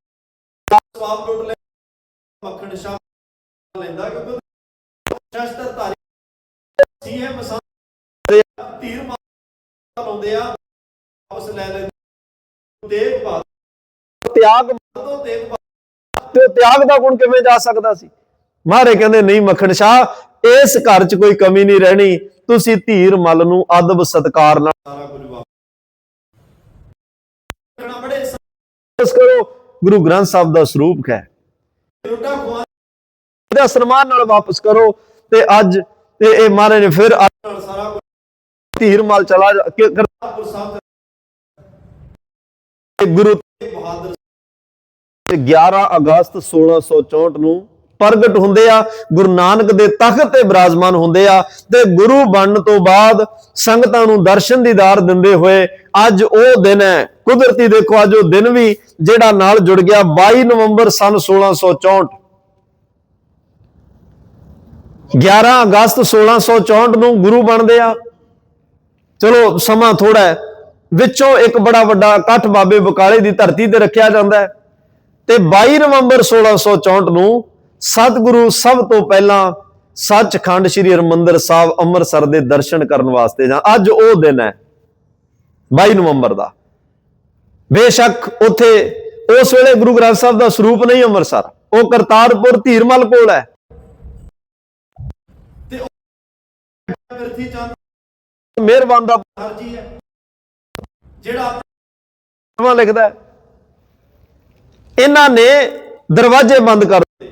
ਸਵਾਬ ਲੁੱਟ ਲੈ ਮੱਖਣ ਸ਼ਾਹ ਲੈਂਦਾ ਕਿਉਂਕਿ ਸ਼ਸਤਰ ਧਾਰੀ ਸੀ ਹੈ ਮਸਾਂ ਧੀਰ ਮਾਰ ਲਾਉਂਦੇ ਆ। ਵਾਪਸ ਲੈ ਲੈਂਦੇ। ਤੇਗ ਬਹਾਦਰ ਤਿਆਗ ਤੋਂ ਤੇਗ ਬਹਾਦਰ ਤੇ ਤਿਆਗ ਦਾ ਗੁਣ ਕਿਵੇਂ ਜਾ ਸਕਦਾ ਸੀ? ਮਹਾਰੇ ਕਹਿੰਦੇ, ਨਹੀਂ ਮੱਖਣ ਸ਼ਾਹ, ਇਸ ਘਰ 'ਚ ਕੋਈ ਕਮੀ ਨਹੀਂ ਰਹਿਣੀ। ਤੁਸੀਂ ਧੀਰ ਮਲ ਨੂੰ ਅਦਬ ਸਤਕਾਰ ਨਾਲ ਸਾਰਾ ਕੁਝ ਵਾਪਸ ਬੜੇ ਵਾਪਸ ਕਰੋ, ਗੁਰੂ ਗ੍ਰੰਥ ਸਾਹਿਬ ਦਾ ਸਰੂਪ ਹੈ ਇਹਦਾ ਸਨਮਾਨ ਨਾਲ ਵਾਪਸ ਕਰੋ ਤੇ ਅੱਜ ਤੇ ਇਹ ਮਹਾਰੇ ਨੇ ਫਿਰ ਸਾਰਾ ਕੁਝ ਧੀਰ ਮਲ ਚਲਾ ਜਾ- ਸਾਹਿਬ ਗੁਰੂ ਬਹਾਦਰ 11 ਅਗਸਤ 1664 ਨੂੰ ਪ੍ਰਗਟ ਹੁੰਦੇ ਆ, ਗੁਰੂ ਨਾਨਕ ਦੇ ਤਖਤ ਤੇ ਬਿਰਾਜਮਾਨ ਹੁੰਦੇ ਆ ਤੇ ਗੁਰੂ ਬਣਨ ਤੋਂ ਬਾਅਦ ਸੰਗਤਾਂ ਨੂੰ ਦਰਸ਼ਨ ਦੀਦਾਰ ਦਿੰਦੇ ਹੋਏ ਅੱਜ ਉਹ ਦਿਨ ਹੈ। ਕੁਦਰਤੀ ਦੇਖੋ, ਅੱਜ ਉਹ ਦਿਨ ਵੀ ਜਿਹੜਾ ਨਾਲ ਜੁੜ ਗਿਆ 22 ਨਵੰਬਰ ਸਨ 1664 11 ਅਗਸਤ 1664 ਨੂੰ ਗੁਰੂ ਬਣਦੇ ਆ। ਚਲੋ, ਸਮਾਂ ਥੋੜਾ ਹੈ। ਵਿੱਚੋਂ ਇੱਕ ਬੜਾ ਵੱਡਾ ਇਕੱਠ ਬਾਬੇ ਬਕਾਲੇ ਦੀ ਧਰਤੀ ਤੇ ਰੱਖਿਆ ਜਾਂਦਾ ਹੈ। ਤੇ 22 ਨਵੰਬਰ 1664 ਨੂੰ ਸਤਿਗੁਰੂ ਸਭ ਤੋਂ ਪਹਿਲਾਂ ਸੱਚਖੰਡ ਸ੍ਰੀ ਹਰਮੰਦਰ ਸਾਹਿਬ ਅੰਮ੍ਰਿਤਸਰ ਦੇ ਦਰਸ਼ਨ ਕਰਨ ਵਾਸਤੇ ਜਾਂ ਅੱਜ ਉਹ ਦਿਨ ਹੈ 22 ਨਵੰਬਰ ਦਾ। ਬੇਸ਼ੱਕ ਉੱਥੇ ਉਸ ਵੇਲੇ ਗੁਰੂ ਗ੍ਰੰਥ ਸਾਹਿਬ ਦਾ ਸਰੂਪ ਨਹੀਂ ਅੰਮ੍ਰਿਤਸਰ, ਉਹ ਕਰਤਾਰਪੁਰ ਧੀਰਮਲ ਕੋਲ ਹੈ। ਬਿਰਥੀ ਚੰਦ ਮਿਹਰਬਾਨ ਦਾ ਹਰਜੀ ਹੈ, ਜਿਹੜਾ ਲਿਖਦਾ ਹੈ। ਇਹਨਾਂ ਨੇ ਦਰਵਾਜ਼ੇ ਬੰਦ ਕਰ ਦਿੱਤੇ।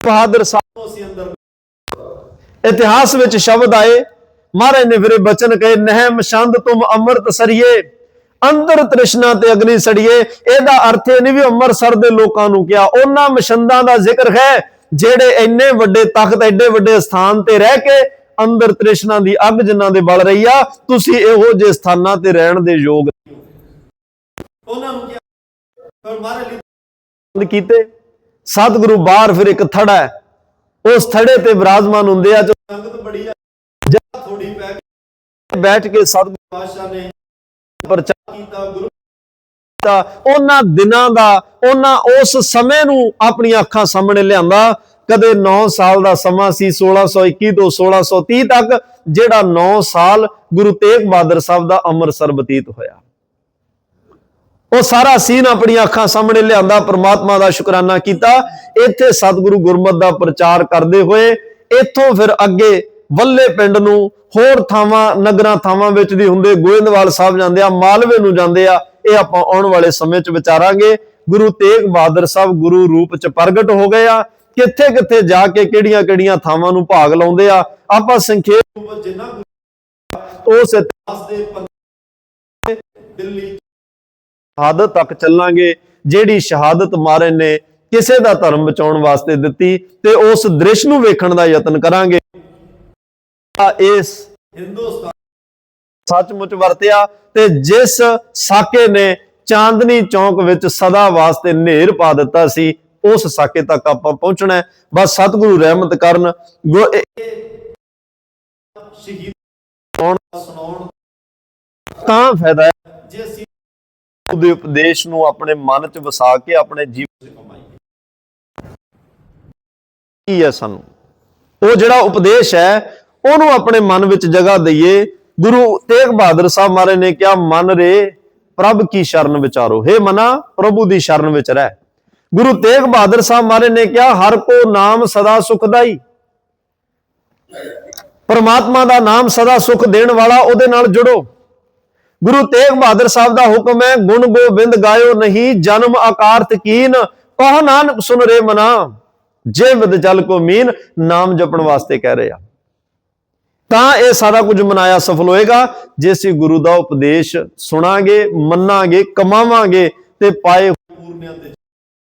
ਬਹਾਦਰ ਸਾਹਿਬ ਅਸੀਂ ਅੰਦਰ ਇਤਿਹਾਸ ਵਿੱਚ ਸ਼ਬਦ ਆਏ, ਮਹਾਰਾਜ ਨੇ ਫਿਰ ਬਚਨ ਕਹੇ, ਨਹਿਮ ਛੰਦ ਤੁਮ ਅੰਮ੍ਰਿਤ ਸਰੀਏ, ਅੰਦਰ ਤ੍ਰਿਸ਼ਨਾ ਤੇ ਅਗਨੀ ਸੜੀਏ। ਇਹਦਾ ਅਰਥ ਇਹ ਨਹੀਂ ਵੀ ਅੰਮ੍ਰਿਤਸਰ ਦੇ ਲੋਕਾਂ ਨੂੰ ਕਿਹਾ। ਉਹਨਾਂ ਮਸ਼ੰਦਾਂ ਦਾ ਜ਼ਿਕਰ ਹੈ, ਜਿਹੜੇ ਇੰਨੇ ਵੱਡੇ ਤਖਤ, ਐਡੇ ਵੱਡੇ ਸਥਾਨ ਤੇ ਰਹਿ ਕੇ ਅੰਦਰ ਤ੍ਰਿਸ਼ਨਾ ਦੀ ਅੱਗ ਜਿਨ੍ਹਾਂ ਦੇ ਬਲ ਰਹੀ ਆ, ਤੁਸੀਂ ਇਹੋ ਜਿਹੇ ਸਥਾਨਾਂ ਤੇ ਰਹਿਣ ਦੇ ਯੋਗ ਉਹਨਾਂ ਨੂੰ ਕਿਹਾ ਬੰਦ ਕੀਤੇ। ਸਤਿਗੁਰੂ ਬਾਹਰ ਫਿਰ ਇੱਕ ਥੜਾ ਹੈ। ਉਸ ਥੜੇ ਤੇ ਵਿਰਾਜਮਾਨ ਹੁੰਦੇ ਆ ਜੋ ਸੰਗਤ ਬੜੀ ਆ। ਥੋੜੀ ਪੈ ਬੈਠ ਕੇ ਸਤਿਗੁਰੂ ਬਾਦਸ਼ਾਹ ਨੇ ਪ੍ਰਚਾਰ ਕੀਤਾ, ਗੁਰੂ ਕੀਤਾ। ਉਹਨਾਂ ਦਿਨਾਂ ਦਾ, ਉਹਨਾਂ ਉਸ ਸਮੇਂ ਨੂੰ ਆਪਣੀਆਂ ਅੱਖਾਂ ਸਾਹਮਣੇ ਲਿਆਂਦਾ। ਕਦੇ 9 ਸਾਲ ਦਾ ਸਮਾਂ ਸੀ 1621 ਤੋਂ 1630 ਤੱਕ, ਜਿਹੜਾ 9 ਸਾਲ ਗੁਰੂ ਤੇਗ ਬਹਾਦਰ ਸਾਹਿਬ ਦਾ ਅੰਮ੍ਰਿਤਸਰ ਬਤੀਤ ਹੋਇਆ। ਉਹ ਸਾਰਾ ਸੀਨ ਆਪਣੀਆਂ ਅੱਖਾਂ ਸਾਹਮਣੇ ਲਿਆਂਦਾ, ਪ੍ਰਮਾਤਮਾ ਦਾ ਸ਼ੁਕਰਾਨਾ ਕੀਤਾ। ਇੱਥੇ ਸਤਿਗੁਰੂ ਗੁਰਮਤ ਦਾ ਪ੍ਰਚਾਰ ਕਰਦੇ ਹੋਏ, ਇੱਥੋਂ ਫਿਰ ਅੱਗੇ ਵੱਲੇ ਪਿੰਡ ਨੂੰ ਹੋਰ ਥਾਵਾਂ, ਨਗਰਾਂ ਥਾਵਾਂ ਵਿੱਚ ਦੀ ਹੁੰਦੇ ਗੋਇੰਦਵਾਲ ਸਾਹਿਬ ਜਾਂਦੇ ਆ, ਮਾਲਵੇ ਨੂੰ ਜਾਂਦੇ ਆ, ਇਹ ਆਪਾਂ ਆਉਣ ਵਾਲੇ ਸਮੇਂ 'ਚ ਵਿਚਾਰਾਂਗੇ। ਗੁਰੂ ਤੇਗ ਬਹਾਦਰ ਸਾਹਿਬ ਗੁਰੂ ਰੂਪ 'ਚ ਪ੍ਰਗਟ ਹੋ ਗਏ ਆ। ਕਿੱਥੇ ਕਿੱਥੇ ਜਾ ਕੇ ਕਿਹੜੀਆਂ ਕਿਹੜੀਆਂ ਥਾਵਾਂ ਨੂੰ ਭਾਗ ਲਾਉਂਦੇ ਆ, ਆਪਾਂ ਸੰਖੇਪ ਰੂਪ ਜਿੰਨਾ ਉਸ ਦਾਸ ਦੇ ਦਿੱਲੀ ਸ਼ਹਾਦਤ ਤੱਕ ਚੱਲਾਂਗੇ, ਜਿਹੜੀ ਸ਼ਹਾਦਤ ਮਾਰੇ ਨੇ ਕਿਸੇ ਦਾ ਧਰਮ ਬਚਾਉਣ ਵਾਸਤੇ ਦਿੱਤੀ ਤੇ ਉਸ ਦ੍ਰਿਸ਼ ਨੂੰ ਵੇਖਣ ਦਾ ਯਤਨ ਕਰਾਂਗੇ ਇਸ ਹਿੰਦੁਸਤਾਨ ਸੱਚਮੁੱਚ ਵਰਤਿਆ ਤੇ ਜਿਸ ਸਾਕੇ ਨੇ ਚਾਂਦਨੀ ਚੌਂਕ ਵਿੱਚ ਸਦਾ ਵਾਸਤੇ ਨੇਰ ਪਾ ਦਿੱਤਾ ਸੀ, ਉਸ ਸਾਕੇ ਤੱਕ ਆਪਾਂ ਪਹੁੰਚਣਾ ਹੈ। ਬਸ ਸਤਿਗੁਰੂ ਰਹਿਮਤ ਕਰਨ ਸ਼ਹੀਦ ਸੁਣਾਉਣ ਤਾਂ ਫਾਇਦਾ ਜੇ ਅਸੀਂ ਉਹਦੇ ਉਪਦੇਸ਼ ਨੂੰ ਆਪਣੇ ਮਨ 'ਚ ਵਸਾ ਕੇ ਆਪਣੇ ਜੀਵਨ ਚ ਕਮਾਈਏ। ਕੀ ਹੈ ਸਾਨੂੰ? ਉਹ ਜਿਹੜਾ ਉਪਦੇਸ਼ ਹੈ, ਉਹਨੂੰ ਆਪਣੇ ਮਨ ਵਿੱਚ ਜਗ੍ਹਾ ਦਈਏ। ਗੁਰੂ ਤੇਗ ਬਹਾਦਰ ਸਾਹਿਬ ਮਹਾਰਾਜ ਨੇ ਕਿਹਾ, ਮਨ ਰੇ, ਪ੍ਰਭ ਕੀ ਸ਼ਰਨ ਵਿਚਾਰੋ। हे ਮਨਾ, ਪ੍ਰਭੂ ਦੀ ਸ਼ਰਨ ਵਿੱਚ ਰਹਿ। ਗੁਰੂ ਤੇਗ ਬਹਾਦਰ ਸਾਹਿਬ ਮਹਾਰਾਜ ਨੇ ਕਿਹਾ, ਹਰ ਕੋ ਨਾਮ ਸਦਾ ਸੁਖਦਾਈ ਪਰਮਾਤਮਾ ਦਾ ਨਾਮ ਸਦਾ ਸੁਖ ਦੇਣ ਵਾਲਾ ਉਹਦੇ ਨਾਲ ਜੁੜੋ। ਗੁਰੂ ਤੇਗ ਬਹਾਦਰ ਸਾਹਿਬ ਦਾ ਹੁਕਮ ਹੈ ਗੁਣ ਗੋਬਿੰਦ ਗਾਇਓ ਨਹੀਂ ਜਨਮ ਆਕਾਰਤ ਕੀਨ ਕਹੋ ਨਾਨਕ ਸੁਨ ਰੇ ਮਨਾ ਜੇ ਵਿਦ ਜਲ ਕੋ ਮੀਨ ਨਾਮ ਜਪਣ ਵਾਸਤੇ ਕਹਿ ਰਹੇ ਆ ਤਾਂ ਇਹ ਸਾਰਾ ਕੁਝ ਮਨਾਇਆ ਸਫਲ ਹੋਏਗਾ ਜੇ ਅਸੀਂ ਗੁਰੂ ਦਾ ਉਪਦੇਸ਼ ਸੁਣਾਂਗੇ ਮੰਨਾਂਗੇ ਕਮਾਵਾਂਗੇ ਤੇ ਪਾਏ ਪੂਰਨਿਆਂ ਤੇ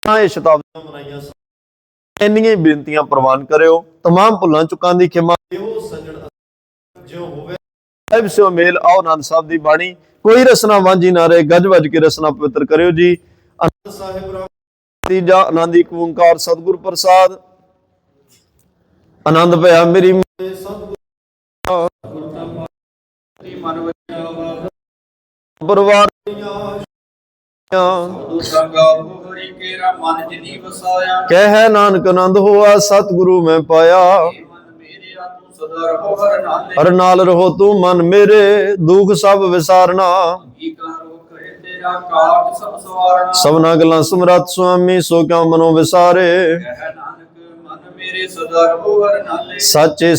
ਤਾਂ ਇਹ ਸ਼ਤਾਬਦੀਆਂ ਮਨਾਈਆਂ ਸਨ। ਇੰਨੀਆਂ ਹੀ ਬੇਨਤੀਆਂ ਪ੍ਰਵਾਨ ਕਰਿਓ तमाम ਭੁੱਲਾਂ ਚੁੱਕਾਂ ਦੀ ਖਿਮਾ ਸਾਹਿਬ ਸਿਓ ਮੇਲ ਆਓ ਆਨੰਦ ਸਾਹਿਬ ਦੀ ਬਾਣੀ। ਕੋਈ ਰਸਨਾ ਵਾਂਝੀ ਨਾ ਰਹੇ ਗੱਜ ਵੱਜ ਕੇ ਰਸਨਾ ਪਵਿੱਤਰ ਕਰਿਓ ਜੀ। ਸਾਹਿਬ ਰਾਮ ਤੀਜਾ ਆਨੰਦ ਇੱਕ ਓੰਕਾਰ ਸਤਿਗੁਰ ਪ੍ਰਸਾਦ। ਆਨੰਦ ਭਇਆ ਮੇਰੀ ਪਰਿਵਾਰ ਕਹਿ ਨਾਨਕ ਆਨੰਦ ਹੋਆ ਸਤਿਗੁਰੂ ਮੈਂ ਪਾਇਆ। ਸਦਾ ਰਹੋ ਹਰ ਨਾਲੇ ਹਰ ਨਾਲ ਰਹੋ ਤੂੰ ਮਨ ਮੇਰੇ ਦੁੱਖ ਸਭ ਵਿਸਾਰਨਾ। ਸਭ ਸਭਨਾ ਗੱਲਾਂ ਸਮਰੱਥ ਸੁਆਮੀ ਸੋ ਕਿਉ ਮਨੋ ਵਿਸਾਰੇ? ਕਹਿ ਨਾਨਕ ਮਨ ਮੇਰੇ ਸਦਾ ਰਹੋ ਹਰ ਨਾਲੇ। ਸੱਚੇ